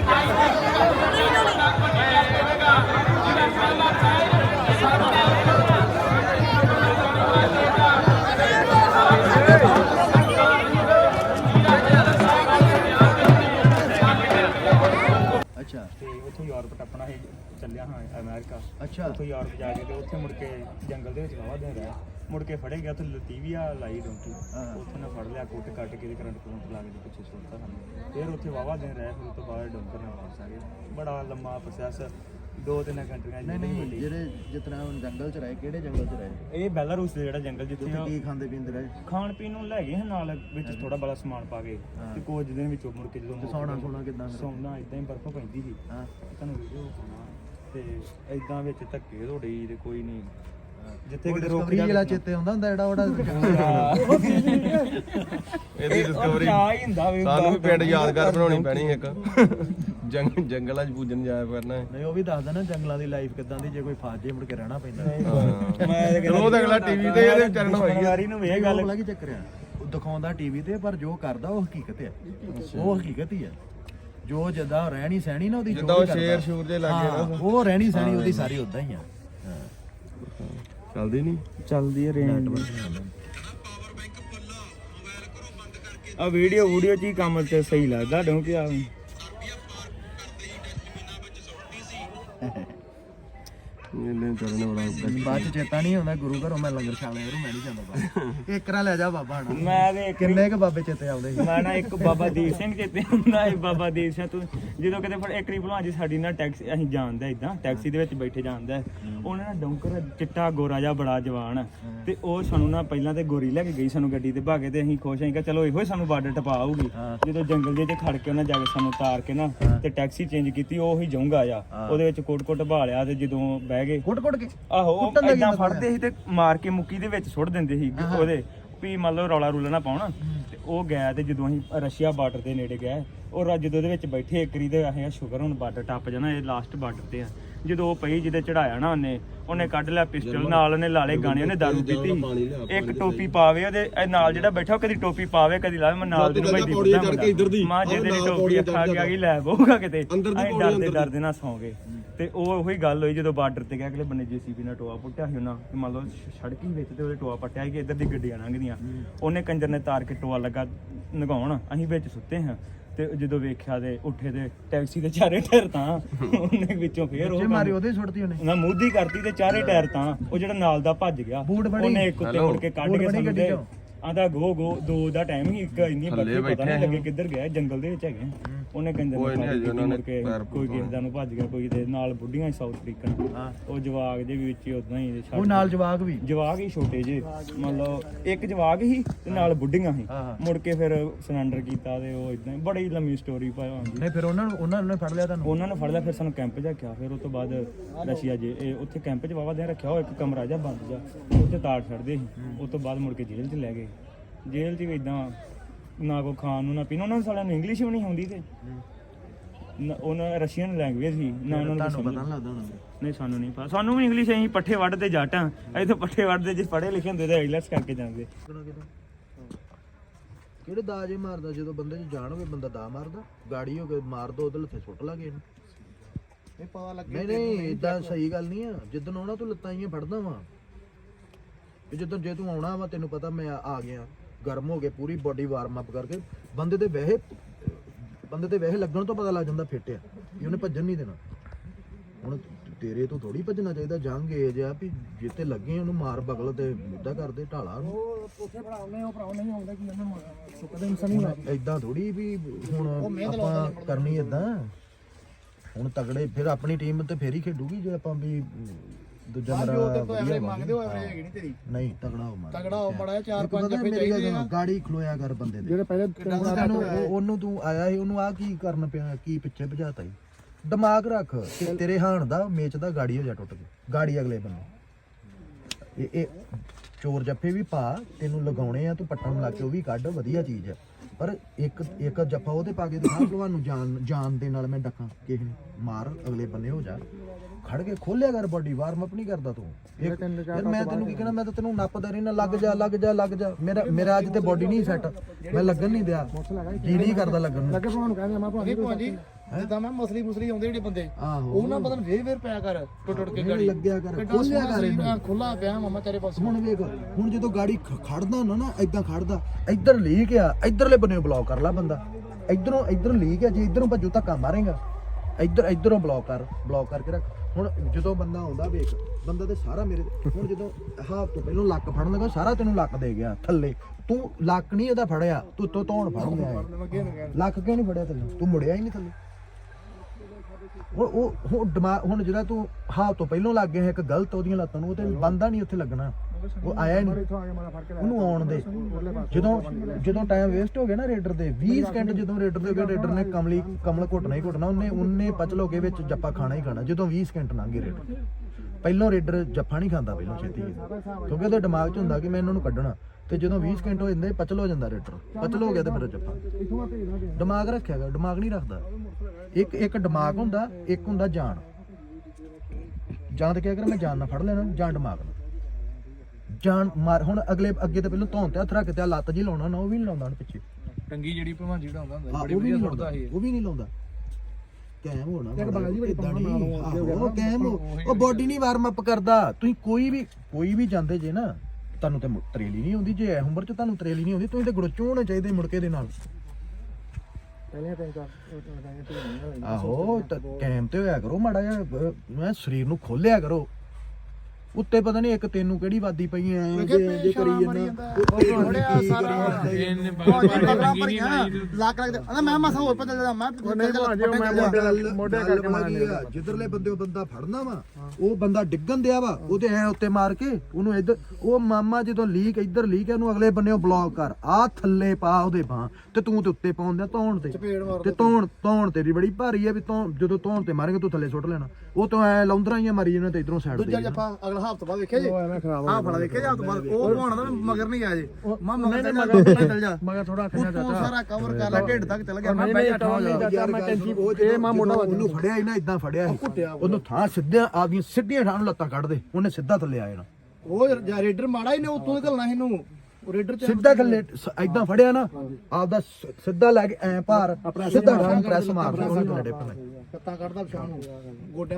Speaker 8: ਚੱਲਿਆ ਹਾਂ ਅਮਰੀਕਾ।
Speaker 2: ਅੱਛਾ।
Speaker 8: ਉੱਥੋਂ ਯੂਰਪ ਜਾ ਕੇ ਤੇ ਉੱਥੇ ਮੁੜ ਕੇ ਜੰਗਲ ਦੇ ਵਿੱਚ ਵਾਵਾ ਦਿਨ ਰਿਹਾ। ਮੁੜ ਕੇ ਫੜੇ ਗਿਆ ਉੱਥੇ ਲਤੀਵੀਆ ਲਾਈ ਡੋਂਕੀ। ਉੱਥੇ ਨਾ ਫੜ ਲਿਆ ਕੁੱਟ ਕੱਟ ਕੇ ਤੇ ਕਰੰਟ ਕਰੰਟ ਲਾ ਕੇ ਤੇ ਪਿੱਛੇ ਸੁੱਟਤਾ ਸਾਨੂੰ। ਫਿਰ ਉੱਥੇ ਵਾਵਾ ਦਿਨ ਰਿਹਾ ਫਿਰ ਤੋਂ ਬਾਅਦ ਡੋਂਕਰ ਨਾਲ ਵਾਪਸ ਆ ਗਏ। ਬੜਾ ਲੰਮਾ ਪ੍ਰੋਸੈਸ ਦੋ ਤਿੰਨ ਕੰਟਰੀਆਂ
Speaker 2: ਨਹੀਂ ਨਹੀਂ ਜਿਹੜੇ ਜਿਤਨਾ ਹੁਣ ਜੰਗਲ ਚ ਰਹੇ ਕਿਹੜੇ ਜੰਗਲ ਚ ਰਹੇ?
Speaker 8: ਇਹ ਬੈਲਾਰੂਸ ਦੇ ਜਿਹੜਾ ਜੰਗਲ ਜਿੱਥੇ
Speaker 2: ਕੀ ਖਾਂਦੇ ਪੀਂਦੇ ਰਹੇ?
Speaker 8: ਖਾਣ ਪੀਣ ਨੂੰ ਲੈ ਗਏ ਸੀ ਨਾਲ ਵਿੱਚ ਥੋੜਾ ਬੜਾ ਸਮਾਨ ਪਾ ਕੇ। ਤੇ ਕੁਝ ਦਿਨ ਵਿੱਚੋਂ ਮੁੜ ਕੇ ਜਦੋਂ
Speaker 2: ਤੇ ਸੌਣਾ ਸੌਣਾ ਕਿੱਦਾਂ?
Speaker 8: ਸੌਣਾ ਇਦਾਂ ਹੀ ਬਰਫ਼ ਪੈਂਦੀ ਸੀ।
Speaker 2: ਹਾਂ।
Speaker 8: ਤੁਹਾਨੂੰ ਵੀਡੀਓ ਤੇ ਇਦਾਂ ਵਿੱਚ ਧੱਕੇ ਧੋੜੀ ਤੇ ਕੋਈ ਨਹੀਂ। ਜਿੱਥੇ ਕਿਤੇ ਰੁਕ
Speaker 2: Discovery
Speaker 8: ਜਾਵੇ
Speaker 2: ਜਿਹੜਾ ਚੇਤੇ ਆਉਂਦਾ ਹੁੰਦਾ ਜਿਹੜਾ ਉਹਦਾ
Speaker 9: ਇਹਦੀ ਡਿਸਕਵਰੀ
Speaker 8: ਆ ਹੀ ਹੁੰਦਾ ਵੀ
Speaker 9: ਸਾਨੂੰ ਵੀ ਪਿੰਡ ਯਾਦਗਾਰ ਬਣਾਉਣੀ ਪੈਣੀ ਇੱਕ। ਜੰਗ ਜੰਗਲਾਂ 'ਚ ਪੂਜਣ ਜਾਇਆ ਕਰਨਾ ਹੈ।
Speaker 2: ਨਹੀਂ ਉਹ ਵੀ ਦੱਸਦਾ ਨਾ ਜੰਗਲਾਂ ਦੀ ਲਾਈਫ ਕਿੱਦਾਂ ਦੀ ਜੇ ਕੋਈ ਫਸ ਜੇ ਮੁੜ ਕੇ ਰਹਿਣਾ ਪੈਂਦਾ।
Speaker 8: ਮੈਂ
Speaker 9: ਚਲੋ ਉਹ ਤਾਂ ਅਗਲਾ ਟੀਵੀ ਤੇ ਇਹਦੇ ਵਿਚਾਰਨ ਹੋਈ ਹੈ
Speaker 8: ਵਾਰੀ ਨੂੰ ਇਹ ਗੱਲ।
Speaker 2: ਉਹ ਦਿਖਾਉਂਦਾ ਟੀਵੀ ਤੇ ਪਰ ਜੋ ਕਰਦਾ ਉਹ ਹਕੀਕਤ ਆ। ਉਹ ਹਕੀਕਤ ਹੀ ਆ। ਜੋ ਜਦਾਂ ਰਹਿਣੀ ਸਹਿਣੀ ਨਾ ਉਹਦੀ ਜੋ
Speaker 9: ਜਿੱਦਾਂ ਉਹ
Speaker 2: ਵੀ ਕਰਦਾ।
Speaker 9: ਸ਼ੇਰ ਸ਼ੂਰ ਜੇ ਲੱਗੇ
Speaker 2: ਹਾਂ,
Speaker 9: ਨਾ।
Speaker 2: ਉਹ ਰਹਿਣੀ ਸਹਿਣੀ ਉਹਦੀ ਸਾਰੀ ਉਦਾਂ ਹੀ ਆ।
Speaker 9: ਚੱਲਦੀ ਨਹੀਂ?
Speaker 8: ਚੱਲਦੀ ਹੈ ਰੇਂਜ ਆ ਵੀਡੀਓ ਵੀਡੀਓ ਚ ਹੀ ਕੰਮ ਤੇ ਸਹੀ ਲੱਗਦਾ ਡੋਂ ਕਿ ਆ
Speaker 9: ਇਹਨੇ ਚੜਨੇ ਬੜਾ
Speaker 2: ਬਾਅਦ ਚ ਚੇਤਾ ਨਹੀਂ ਆਉਂਦਾ ਗੁਰੂ ਘਰੋਂ ਮੈਂ ਲੰਗਰ ਛਾਲਿਆ ਕਰੂ ਮੈਂ ਨਹੀਂ ਜਾਂਦਾ ਬਾਹਰ। ਇੱਕ ਰਾਂ ਲੈ ਜਾ ਬਾਬਾ ਹਣਾ।
Speaker 8: ਮੈਂ ਤੇ ਇੱਕ
Speaker 2: ਕਿੰਨੇ ਕ ਬਾਬੇ ਚੇਤੇ ਆਉਂਦੇ ਸੀ?
Speaker 8: ਮੈਂ ਨਾ ਇੱਕ ਬਾਬਾ ਦੀਪ ਸਿੰਘ ਚੇਤੇ ਹੁੰਦਾ ਹੈ ਬਾਬਾ ਦੀਪ ਸਿੰਘ। ਤੂੰ ਜਦੋਂ ਕਿਤੇ ਫਿਰ ਇੱਕ ਰੀ ਭਲਵਾਨ ਜੀ ਸਾਡੀ ਨਾ ਟੈਕਸੀ ਅਸੀਂ ਜਾਣਦਾ ਇਦਾਂ ਟੈਕਸੀ ਦੇ ਵਿੱਚ ਬੈਠੇ ਜਾਂਦਾ ਹੈ। ਉਹਨੇ ਨਾ ਡੌਂਕਰ ਚਿੱਟਾ ਗੋਰਾ ਜਿਹਾ ਬੜਾ ਜਵਾਨ। ਹੈ। ਤੇ ਉਹ ਸਾਨੂੰ ਨਾ ਪਹਿਲਾਂ ਤੇ ਗੋਰੀ ਲੈ ਕੇ ਗਈ ਸਾਨੂੰ ਗੱਡੀ ਤੇ ਭਾਗੇ ਤੇ ਅਸੀਂ ਖੁਸ਼ ਅਸੀਂ ਕਿ ਚਲੋ ਇਹੋ ਹੀ ਸਾਨੂੰ ਬਾਰਡਰ ਟਪਾ ਆਊਗੀ ਜਦੋਂ ਜੰਗਲ ਜੇ ਤੇ ਖੜ ਕੇ ਉਹਨਾਂ ਜਾ ਕੇ ਸਾਨੂੰ ਤਾਰ ਕੇ ਨਾ ਤੇ ਟੈਕਸੀ ਚੇਂਜ ਕੀਤੀ ਉਹ ਹੀ ਜਾਊਗਾ ਆ ਉਹਦੇ ਵਿੱਚ ਕੋਟ-ਕੋਟ ਭਾਲਿਆ ਤੇ ਜਦੋਂ ਬਹਿ ਗਏ।
Speaker 2: ਕੁੱਟ ਕੁੱਟ ਕੇ।
Speaker 8: ਆਹੋ ਉਹ
Speaker 2: ਕੁੱਟਣ ਦਾ ਕੀ
Speaker 8: ਏਦਾਂ
Speaker 2: ਮਤਲਬ
Speaker 8: ਫੜਦੇ ਸੀ ਤੇ ਮਾਰ ਕੇ ਮੁੱਕੀ ਦੇ ਵਿੱਚ ਸੁੱਟ ਦਿੰਦੇ ਸੀ। ਉਹਦੇ ਵੀ ਮੰਨ ਲਓ ਰੌਲਾ ਰੂਲਾ ਨਾ ਪਾਉਣ। ਤੇ ਉਹ ਗਿਆ ਤੇ ਜਦੋਂ ਅਸੀਂ ਰਸ਼ੀਆ ਬਾਰਡਰ ਦੇ ਨੇੜੇ ਗਏ ਉਹ ਰਾ- ਜਦੋਂ ਉਹਦੇ ਵਿੱਚ ਬੈਠੇ ਇੱਕਰੀ ਤੇ ਕਿਹਾ ਸ਼ੁਕਰ ਹੁਣ ਬਾਰਡਰ ਟੱਪ ਜਾਣਾ ਇਹ ਲਾਸਟ ਬਾਰਡਰ ਤੇ ਆ। ਜਦੋਂ ਉਹ ਪਈ ਜਿਹਦੇ ਚੜਾਇਆ ਨਾ ਉਹਨੇ ਉਹਨੇ ਕੱਢ ਲਿਆ ਪਿਸਟਲ ਨਾਲ ਉਹਨੇ ਲਾਲੇ ਗਾਣੇ ਉਹਨੇ ਦਾਰੂ ਪੀਤੀ। ਸੀ। ਇੱਕ ਟੋਪੀ ਪਾਵੇ ਉਹਦੇ ਇਹ ਨਾਲ ਜਿਹੜਾ ਬੈਠਾ ਉਹ ਕਦੀ ਟੋਪੀ ਪਾਵੇ ਕਦੀ ਲਾਵੇ ਮੈਂ ਨਾਲ ਦੀ ਨੂੰ ਭਾਈ
Speaker 9: ਪੌੜੀਆਂ ਚੜ੍ਹ ਕੇ ਇੱਧਰ ਦੀ।
Speaker 8: ਮਾਂ ਜਿਹਦੇ ਦੀ ਟੋਪੀ ਅੱਖਾਂ ਕੇ ਆ ਗਈ ਲੈ ਬਹੂਗਾ ਕਿਤੇ।
Speaker 9: ਅੰਦਰ ਦੀ
Speaker 8: ਅਸੀਂ ਡਰਦੇ
Speaker 9: ਅੰਦਰ
Speaker 8: ਡਰਦੇ ਨਾਲ ਸੌਂ ਗਏ। ਤੇ ਉਹ ਉਹੀ ਗੱਲ ਹੋਈ ਜਦੋਂ ਬਾਰਡਰ ਤੇ ਗਿਆ ਅਗਲੇ ਬੰਨੇ ਜੀਸੀਬੀ ਨਾਲ ਟੋਆ ਪੁੱਟਿਆ ਸੀ ਉਹਨਾਂ ਕਿ ਮੰਨ ਲਓ ਸੜਕ ਹੀ ਵਿੱਚ ਤੇ ਉਹਦੇ ਟੋਆ ਪੱਟਿਆ ਕਿ ਇੱਧਰ ਦੀ ਗੱਡੀਆਂ ਲੰਘਦੀਆਂ। ਉਹਨੇ ਕੰਜਰ ਨੇ ਤਾਰ ਕੇ ਟੋਆ ਲੱਗਾ ਨਗਾਉਣ ਅਸੀਂ ਵਿੱਚ ਸੁੱਤੇ ਹਾਂ। ਤੇ ਜਦੋਂ ਵੇਖਿਆ ਤੇ ਉੱਠੇ ਤੇ ਟੈਕਸੀ ਦੇ ਚਾਰੇ ਟਾਇਰ ਤਾਂ ਉਹਨੇ ਵਿੱਚੋਂ ਫੇਰ ਉਹ
Speaker 2: ਮਾਰੀ ਉਹਦੇ ਸੁੱਟਦੀ ਉਹਨੇ।
Speaker 8: ਨਾ ਮੂਧੀ ਕਰਤੀ ਤੇ ਚਾਰੇ ਟਾਇਰ ਤਾਂ ਉਹ ਜਿਹੜਾ ਨਾਲ ਦਾ ਭੱਜ ਗਿਆ ਉਹਨੇ ਇੱਕ ਉੱਤੇ ਮੁੜ ਕੇ ਕੱਢ ਕੇ
Speaker 2: ਚੋਂ।
Speaker 8: ਆਂਦਾ ਗੋ ਗੋ ਦੋ ਦਾ ਟਾਈਮ ਹੀ ਇੱਕ ਇੰਨੀ ਬੱਤੀ ਪਤਾ ਨਹੀਂ ਲੱਗੇ ਕਿੱਧਰ ਗਿਆ ਜੰਗਲ ਦੇ ਵਿੱਚ ਹੈਗੇ ਉਹਨੇ ਕੰਜਰ
Speaker 9: ਕੋਈ
Speaker 8: ਨੇ
Speaker 9: ਨਹੀਂ
Speaker 8: ਫੜ
Speaker 9: ਹਜੇ
Speaker 8: ਕੇ
Speaker 9: ਉਹਨਾਂ ਨੇ
Speaker 8: ਮੁੜ ਕੇ ਕੋਈ ਕਿਸੇ ਦਾ ਨੂੰ ਭੱਜ ਗਿਆ ਕੋਈ ਦੇ ਨਾਲ ਬੁੱਢੀਆਂ ਹੀ ਸਾਊਥ ਅਫਰੀਕਨ
Speaker 2: ਹਾਂ।
Speaker 8: ਉਹ ਜਵਾਗ ਜੇ ਵੀ ਵਿੱਚ ਹੀ ਉਦਾਂ ਹੀ ਛੱਡ
Speaker 2: ਉਹ ਨਾਲ ਜਵਾਕ ਵੀ।
Speaker 8: ਜਵਾਗ ਹੀ ਛੋਟੇ ਜੇ ਮੰਨ ਲਓ ਇੱਕ ਜਵਾਗ ਹੀ ਤੇ ਨਾਲ ਬੁੱਢੀਆਂ
Speaker 2: ਹਾਂ, ਹਾਂ।
Speaker 8: ਮੁੜ ਕੇ ਫਿਰ ਸਰੈਂਡਰ ਕੀਤਾ ਤੇ ਉਹ ਇਦਾਂ ਬੜੀ ਲੰਮੀ ਸਟੋਰੀ ਪਾਇਆ ਹੁੰਦੀ।
Speaker 2: ਨਹੀਂ ਫਿਰ ਉਹਨਾਂ ਨੂੰ ਉਹਨਾਂ ਨੇ ਫੜ ਲਿਆ ਤੁਹਾਨੂੰ?
Speaker 8: ਉਹਨਾਂ ਨੇ ਫੜ ਲਿਆ ਫਿਰ ਸਾਨੂੰ ਕੈਂਪ 'ਚ ਰੱਖਿਆ। ਫਿਰ ਉਸ ਤੋਂ ਬਾਅਦ ਰਸ਼ੀਆ ਜੇ ਇਹ ਉੱਥੇ ਕੈਂਪ 'ਚ ਵਾਵਾ ਦਿਨ ਰੱਖਿਆ ਉਹ ਇੱਕ ਕਮਰਾ ਜਿਹਾ ਬੰਦ ਜਾ ਉੱਥੇ ਤਾਰ ਛੱਡਦੇ ਸੀ। ਉਸ ਤੋਂ ਬਾਅਦ ਮੁੜ ਕੇ ਜੇਲ੍ਹ 'ਚ ਲੈ ਗਏ। ਜੇਲ੍ਹ 'ਚ ਵੀ ਇਦਾਂ ਨਾ ਕੋ ਖਾਣ ਨੂੰ ਨਾ ਪੀਣ ਉਹਨਾਂ ਨੂੰ ਸਾਲਿਆਂ ਨੂੰ ਇੰਗਲਿਸ਼ ਵੀ ਨਹੀਂ ਆਉਂਦੀ ਤੇ। ਨਾ- ਉਹਨਾਂ ਰਸ਼ੀਅਨ ਲੈਂਗੁਏਜ ਸੀ ਨਾ ਉਹਨਾਂ ਨੂੰ
Speaker 2: ਤੁਹਾਨੂੰ ਪਤਾ ਨਹੀਂ ਲੱਗਦਾ ਉਹਨਾਂ ਨੂੰ
Speaker 8: ਨਹੀਂ ਸਾਨੂੰ ਨਹੀਂ ਪਤਾ। ਸਾਨੂੰ ਵੀ ਇੰਗਲਿਸ਼ ਅਸੀਂ ਪੱਠੇ ਵੱਢਦੇ ਜੱਟ ਆ ਇੱਥੇ ਪੱਠੇ ਵੱਢਦੇ ਜੇ ਪੜ੍ਹੇ ਲਿਖੇ ਹੁੰਦੇ ਤਾਂ ਆਈਲੈਟਸ ਕਰਕੇ ਜਾਂਦੇ।
Speaker 2: ਕਿਹੜੇ ਦਾ ਜੇ ਮਾਰਦਾ ਜਦੋਂ ਬੰਦੇ ਚ ਜਾਣ ਹੋਵੇ ਬੰਦਾ ਦਾ ਮਾਰਦਾ ਗਾੜੀ ਹੋ ਕੇ ਮਾਰ ਦੋ ਉਹਦੇ ਲੱਥੇ ਸੁੱਟ ਲਾਗੇ ਇਹਨੂੰ।
Speaker 6: ਇਹ ਪਤਾ ਲੱਗੇ
Speaker 2: ਨਹੀਂ ਨਹੀਂ ਇਦਾਂ ਸਹੀ ਗੱਲ ਨਹੀਂ ਆ। ਜਿੱਦਣ ਆਉਣਾ ਤੂੰ ਲੱਤਾਂ ਹੀ ਫੜਦਾ ਵਾ। ਤੇ ਜਦੋਂ ਜੇ ਤੂੰ ਆਉਣਾ ਵਾ ਤੈਨੂੰ ਪਤਾ ਮੈਂ ਆ ਆ ਗਿਆ। ਗਰਮ ਹੋ ਕੇ ਪੂਰੀ ਬਾਡੀ ਵਾਰਮ ਅਪ ਕਰਕੇ ਬੰਦੇ ਦੇ ਵਹਿ ਬੰਦੇ ਦੇ ਵਹਿ ਲੱਗਣ ਤੋਂ ਪਤਾ ਲੱਗ ਜਾਂਦਾ ਫਿੱਟ ਆ ਵੀ ਉਹਨੇ ਭੱਜਣ ਨਹੀਂ ਦੇਣਾ। ਹੁਣ ਤੇਰੇ ਤੋਂ ਥੋੜੀ ਭੱਜਣਾ ਚਾਹੀਦਾ ਜੰਗ ਏਜ ਆ ਵੀ ਜਿੱਤੇ ਲੱਗੇ ਉਹਨੂੰ ਮਾਰ ਬਗਲ ਤੇ ਮੁੱਦਾ ਕਰਦੇ ਢਾਲਾ ਨੂੰ
Speaker 6: ਉੱਥੇ ਬਣਾਉਣੇ ਉਹ ਭਰਾਉ ਨਹੀਂ ਆਉਂਦਾ ਕਿ ਮੈਨੂੰ ਸੁੱਕਦੇ ਇਨਸਾਨ ਨਹੀਂ
Speaker 2: ਇਦਾਂ ਥੋੜੀ ਵੀ ਹੁਣ ਆਪਾਂ ਕਰਨੀ ਇਦਾਂ ਹੁਣ ਤਗੜੇ ਫਿਰ ਆਪਣੀ ਟੀਮ ਤੇ ਫੇਰ ਹੀ ਖੇਡੂਗੀ ਜੇ ਆਪਾਂ ਵੀ ਦੂਜਾ ਮੇਰਾ
Speaker 6: ਜੋ ਤੇ ਤੂੰ ਐਵਰੇਜ। ਮੰਗਦੇ ਹੋ ਐਵਰੇਜ ਹੈਗੀ ਨਹੀਂ ਤੇਰੀ?
Speaker 2: ਨਹੀਂ ਤਗੜਾ ਹੋ ਮਾਰ
Speaker 6: ਤਗੜਾ ਹੋ। ਮੜਾ ਚਾਰ ਪੰਜ ਜੱਫੇ ਚਾਹੀਦੇ ਆ।
Speaker 2: ਗਾੜੀ ਖਲੋਇਆ ਕਰ ਬੰਦੇ ਦੇ।
Speaker 6: ਜਿਹੜੇ ਪਹਿਲੇ
Speaker 2: ਉਹਨੂੰ ਤੂੰ ਆਇਆ ਸੀ ਉਹਨੂੰ ਆ ਕੀ ਕਰਨ ਪਿਆ ਕੀ ਪਿੱਛੇ ਭਜਾਤਾ ਸੀ? ਦਿਮਾਗ ਰੱਖ ਤੇ ਤੇਰੇ ਹਾਣ ਦਾ ਮੇਚ ਦਾ ਗਾੜੀ ਹੋ ਜਾ ਟੁੱਟ ਕੇ। ਗਾੜੀ ਅਗਲੇ ਬੰਦੇ। ਇਹ ਇਹ ਚੋਰ ਜੱਫੇ ਵੀ ਪਾ ਤੈਨੂੰ ਲਗਾਉਣੇ ਆ ਤੂੰ ਪੱਟਣ ਲੱਗ ਕੇ ਉਹ ਵੀ ਕੱਢ ਵਧੀਆ ਚੀਜ਼ ਹੈ। ਪਰ ਇੱਕ ਇੱਕ ਜੱਫਾ ਉਹਦੇ ਪਾ ਕੇ ਦਿਖਾ ਭਲਵਾਨ ਜਾਨ ਜਾਨ ਦੇ ਨਾਲ ਮੈਂ ਡੱਕਾਂ ਕਿਸੇ ਨੇ ਮਾਰ ਅਗਲੇ ਬੰਨੇ ਹੋ ਜਾ। ਖੜ ਕੇ ਖੋਲਿਆ ਕਰ ਬਾਡੀ ਵਾਰਮ ਅਪ ਨਹੀਂ ਕਰਦਾ ਤੂੰ। ਇੱਕ- ਯਾਰ ਮੈਂ ਤੈਨੂੰ ਕੀ ਕਹਿਣਾ ਮੈਂ ਤਾਂ ਤੈਨੂੰ ਨੱਪਦਾ ਰਹਿਣਾ ਲੱਗ ਜਾ ਲੱਗ ਜਾ ਲੱਗ ਜਾ। ਮੇਰਾ ਮੇਰਾ ਅੱਜ ਤੇ ਬਾਡੀ ਨਹੀਂ ਸੈੱਟ ਮੈਂ ਲੱਗਣ ਨਹੀਂ ਦਿਆ। ਜੀ ਨਹੀਂ ਕਰਦਾ ਲੱਗਣ ਨੂੰ।
Speaker 6: ਲੱਗੇ ਫੋਨ ਕਹਿੰਦੇ ਮੈਂ ਭਾਜੀ ਭਾਜੀ ਜਿੱਦਾਂ ਮੈਂ ਮਸਲੀ ਮੁਸਲੀ ਆਉਂਦੇ ਜਿਹੜੇ ਬੰਦੇ
Speaker 2: ਆਹੋ।
Speaker 6: ਉਹਨਾਂ ਬਦਨ ਵੇਰ ਵੇਰ ਪਿਆ ਕਰ ਟੁੱਟ ਟੁੱਟ ਕੇ ਗਾੜੀ।
Speaker 2: ਲੱਗਿਆ ਕਰ
Speaker 6: ਕਿੱਡਾ
Speaker 2: ਖੋਲਿਆ
Speaker 6: ਸੋਹਣਾ
Speaker 2: ਕਰ
Speaker 6: ਸਰੀਰ। ਆ, ਖੁੱਲਾ ਪਿਆ ਮਾਮਾ ਤੇਰੇ ਪਾਸੇ।
Speaker 2: ਹੁਣ ਵੇਖ ਹੁਣ ਜਦੋਂ ਗਾੜੀ ਖ- ਖੜਦਾ ਹੁੰਦਾ ਨਾ ਐਦਾਂ ਖੜਦਾ ਇੱਧਰ ਲੀਕ ਆ ਇੱਧਰਲੇ ਬੰਨੇ ਬਲੌਕ ਕਰ ਲੈ ਬੰਦਾ। ਇਧਰੋਂ ਇਧਰ ਲੀਕ ਆ ਜੇ ਇਧਰੋਂ ਭੱਜੂ ਧੱਕਾ ਮਾਰੇਗਾ। ਇੱਧਰ ਇਧਰੋਂ ਬਲੌਕ ਕਰ ਬਲੌਕ ਕਰਕੇ ਰੱਖ। ਹੁਣ ਜਦੋਂ ਬੰਦਾ ਆਉਂਦਾ ਵੇਖ ਬੰਦਾ ਤੇ ਸਾਰਾ ਮੇਰੇ ਹੁਣ ਜਦੋਂ ਹਾਫ ਤੋਂ ਪਹਿਲਾਂ ਲੱਕ ਫੜਨ ਲੱਗਾ ਸਾਰਾ ਤੈਨੂੰ ਲੱਕ ਦੇ ਗਿਆ ਥੱਲੇ। ਤੂੰ ਲੱਕ ਨਹੀਂ ਉਹਦਾ ਫੜਿਆ ਤੂੰ ਤੋਂ ਧੌਣ ਫੜ ਹੈ। ਲੱਕ ਕਿਉਂ ਨਹੀਂ ਫੜਿਆ ਥੱਲੇ ਤੂੰ ਮੁੜਿਆ ਹੀ ਨਹੀਂ ਥੱਲੇ। ਉਹ ਉਹ, ਹੁਣ ਦਿਮਾਗ, ਹੁਣ ਜਿਹੜਾ ਤੂੰ ਹਾਫ ਤੋਂ ਪਹਿਲਾਂ ਲੱਗ ਗਿਆ ਇੱਕ ਗਲਤ ਉਹਦੀਆਂ ਲੱਤਾਂ ਨੂੰ, ਉਹ ਤੇ ਬੰਦਾ ਨਹੀਂ ਉੱਥੇ ਲੱਗਣਾ। ਉਹ ਆਇਆ ਹੀ ਨਹੀਂ। ਉਹਨੂੰ ਆਉਣ ਦੇ। ਜਦੋਂ ਜਦੋਂ ਟਾਈਮ ਵੇਸਟ ਹੋ ਗਿਆ ਨਾ ਰੇਡਰ ਦੇ 20 ਸਕਿੰਟ ਜਦੋਂ ਰੇਡਰ ਦੇ ਹੋ ਰੇਡਰ ਨੇ ਕਮਲੀ, ਕਮਲ ਘੁੱਟਣਾ ਹੀ ਘੁੱਟਣਾ, ਉਹਨੇ ਉਹਨੇ ਪਚਲੋਗੇ ਵਿੱਚ ਜੱਪਾ ਖਾਣਾ ਹੀ ਖਾਣਾ। ਜਦੋਂ 20 ਸਕਿੰਟ ਲੰਘੇ ਰੇਡਰ। ਪਹਿਲੋਂ ਰੇਡਰ ਜੱਫਾ ਨਹੀਂ ਖਾਂਦਾ ਪਹਿਲੋਂ ਛੇਤੀ ਕਿਉਂਕਿ ਉਹਦੇ ਦਿਮਾਗ 'ਚ ਹੁੰਦਾ ਕਿ ਮੈਂ ਇਹਨਾਂ ਨੂੰ ਕੱਢਣਾ। ਤੇ ਜਦੋਂ 20 ਸਕਿੰਟ ਹੋ ਜਾਂਦੇ ਪਚਲ ਹੋ ਜਾਂਦਾ ਰੇਡਰ। ਪਚਲ ਹੋ ਗਿਆ ਤੇ ਮੇਰਾ ਜੱਫਾ
Speaker 6: ਇੱਥੋਂ ਆ ਭੇਜਦਾ ਜੇ
Speaker 2: ਦਿਮਾਗ ਰੱਖਿਆ ਕਰ ਦਿਮਾਗ ਨਹੀਂ ਰੱਖਦਾ। ਇੱਕ ਇੱਕ ਦਿਮਾਗ ਹੁੰਦਾ ਇੱਕ ਹੁੰਦਾ ਜਾਨ। ਜਾਨ ਤੇ ਕਿਹਾ ਕਰ ਮੈਂ ਜਾਨ ਨਾਲ ਫੜ ਲੈਣਾ ਜਾਨ ਦਿਮਾਗ ਨਾਲ। ਜਾਨ ਮਾਰ ਹੁਣ ਅਗਲੇ ਅੱਗੇ ਤੇ ਪਹਿਲਾਂ ਧੌਣ ਤੇ ਹੱਥ ਰੱਖ ਕੇ ਤੇ ਆਹ ਲੱਤ ਜੀ ਲਾਉਣਾ ਨਾ ਉਹ ਵੀ ਨਹੀਂ ਲਾਉਂਦਾ ਹੁਣ ਪਿੱਛੇ।
Speaker 6: ਟੰਗੀ ਜਿਹੜੀ ਭਲਵਾਨ ਜੀ ਉਡਾਉਂਦਾ ਹੁੰਦਾ
Speaker 2: ਹਾਂ, ਉਹ ਵੀ ਨਹੀਂ ਲਾਉਂਦਾ ਉਹ ਵੀ ਨਹੀਂ ਲਾਉਂਦਾ। ਕੈਮ ਹੋਣਾ
Speaker 6: ਇੱਕ ਬਾਲ ਜੀ ਬੜੀ
Speaker 2: ਏਦਾਂ
Speaker 6: ਪਾਉਣਾ
Speaker 2: ਨਹੀਂ,
Speaker 6: ਨਾਲ ਉਹ
Speaker 2: ਆਹੋ, ਉਹ ਕੈਮ ਉਹ ਬੋਡੀ ਨਹੀਂ ਵਾਰਮ ਅਪ ਕਰਦਾ। ਤੁਸੀਂ ਕੋਈ ਵੀ ਕੋਈ ਵੀ ਜਾਂਦੇ ਜੇ ਨਾ ਤੁਹਾਨੂੰ ਤੇ ਮੁ- ਤਰੇਲੀ ਨਹੀਂ ਆਉਂਦੀ ਜੇ ਇਹ ਉਮਰ ਚ ਤੁਹਾਨੂੰ ਤਰੇਲੀ ਨਹੀਂ ਆਉਂਦੀ ਤੁਸੀਂ ਤੇ ਗੁੜਚੋ ਹੋਣੇ ਚਾਹੀਦੇ ਮੁੜਕੇ ਦੇ ਨਾਲ।
Speaker 6: ਪਹਿਲੇ ਤੇ
Speaker 2: ਆਹੋ ਤਾਂ ਕੈਮ ਤੇ ਹੋਇਆ ਕਰੋ ਮਾੜਾ ਜਿਹਾ ਅਹ, ਮੈਂ ਸਰੀਰ ਨੂੰ ਖੋਲਿਆ ਕਰੋ। ਉੱਤੇ ਪਤਾ ਨਹੀਂ ਇੱਕ ਤੈਨੂੰ ਕਿਹੜੀ ਵਾਦੀ ਪਈ ਐ ਜੇ ਜੇ ਕਰੀ ਜਾਂਦਾ।
Speaker 6: ਥੋੜਿਆ ਸਾਰਾ ਲੱਕ ਲੱਗ ਆਂਦਾ ਮੈਂ ਮਸਾ ਹੋਰ ਪਤਾ ਚੱਲਦਾ ਮੈਂ
Speaker 2: ਮੋਢੇ ਕਰਕੇ ਮਾਰਿਆ ਜਿੱਧਰਲੇ ਬੰਦੇ ਉਹ ਬੰਦਾ ਫੜਨਾ ਵਾ ਉਹ ਬੰਦਾ ਡਿੱਗਣ ਦਿਆ ਵਾ ਉਹਦੇ ਐ ਉੱਤੇ ਮਾਰ ਕੇ ਉਹਨੂੰ ਇੱਧਰ ਉਹ ਮਾਮਾ ਜਦੋਂ ਲੀਕ ਇੱਧਰ ਲੀਕ ਹੈ ਉਹਨੂੰ ਅਗਲੇ ਬੰਨੇ ਬਲੌਕ ਕਰ। ਆ ਥੱਲੇ ਪਾ ਉਹਦੇ ਬਾਹ ਤੇ ਤੂੰ ਤੇ ਉੱਤੇ ਪਾਉਂਦਾ ਧੌਣ ਤੇ। ਤੇ ਧੌਣ ਧੌਣ ਤੇਰੀ ਬੜੀ ਭਾਰੀ ਆ ਵੀ ਧੌਣ ਜਦੋਂ ਧੌਣ ਤੇ ਮਾਰੇਗਾ ਤੂੰ ਥੱਲੇ ਸੁੱਟ ਲੈਣਾ। ਉਹ ਤੋਂ ਐ ਲੌਂਦਰਾਂ ਹੀ ਮਾਰੀ ਜਾਣਾ ਤੇ ਇਧਰੋਂ ਸਾਈਡ ਤੇ
Speaker 6: ਦੂਜਾ ਜੱਫਾ ਅਗਲਾ ਹਫਤਾ ਬਾਅਦ ਵੇਖਿਆ ਜੀ। ਹਾਂ ਫੜਾ ਵੇਖਿਆ ਜੀ ਹਫਤਾ ਬਾਅਦ ਉਹ ਭਾਣਾ ਦਾ ਮਗਰ ਨਹੀਂ ਆ ਜੇ। ਮੈਂ ਮਗਰ ਚੱਲ ਜਾ ਚੱਲ ਜਾ।
Speaker 2: ਮਗਰ ਥੋੜਾ
Speaker 6: ਤੂੰ ਸਾਰਾ ਕਵਰ ਕਰ ਲੈ ਢਿੱਡ ਤੱਕ ਚੱਲ ਗਿਆ। ਮੈਂ ਬੈ ਜਾ
Speaker 2: ਯਾਰ ਮੈਂ ਟੈਂਕੀ ਇਹ ਮਾ ਮੋਢਾ ਉਹਨੂੰ ਫੜਿਆ ਹੀ ਨਾ ਇਦਾਂ ਫੜਿਆ ਸੀ। ਉਹਨੂੰ ਥਾਂ ਸਿੱਧਿਆਂ ਆਪਦੀਆਂ ਸਿੱਧੀਆਂ ਥਾਂ ਨੂੰ ਲੱਤਾਂ ਕੱਢ ਦੇ। ਉਹਨੇ ਸਿੱਧਾ ਥੱਲੇ ਆ ਜਾਣਾ।
Speaker 6: ਉਹ ਰੇਡਰ ਮਾੜਾ ਹੀ ਨੇ ਉਤੋਂ ਹੀ ਘਲਣਾ ਇਹਨੂੰ। ਉਹ ਰੇਡਰ ਚ
Speaker 2: ਸਿੱਧਾ ਥੱਲੇ ਇਦਾਂ ਫੜਿਆ ਨਾ ਆਪਦਾ ਸਿੱਧਾ ਲੈ ਕੇ ਐ ਭਾਰ ਸਿੱਧਾ ਪ੍ਰੈਸ ਮਾਰਦਾ ਉਹਨੂੰ ਥੱਲੇ ਡਿੱਪਣਾ
Speaker 6: ਕੱਤਾਂ ਕੱਢਦਾ ਪਛਾਣ ਨੂੰ। ਗੋਡੇ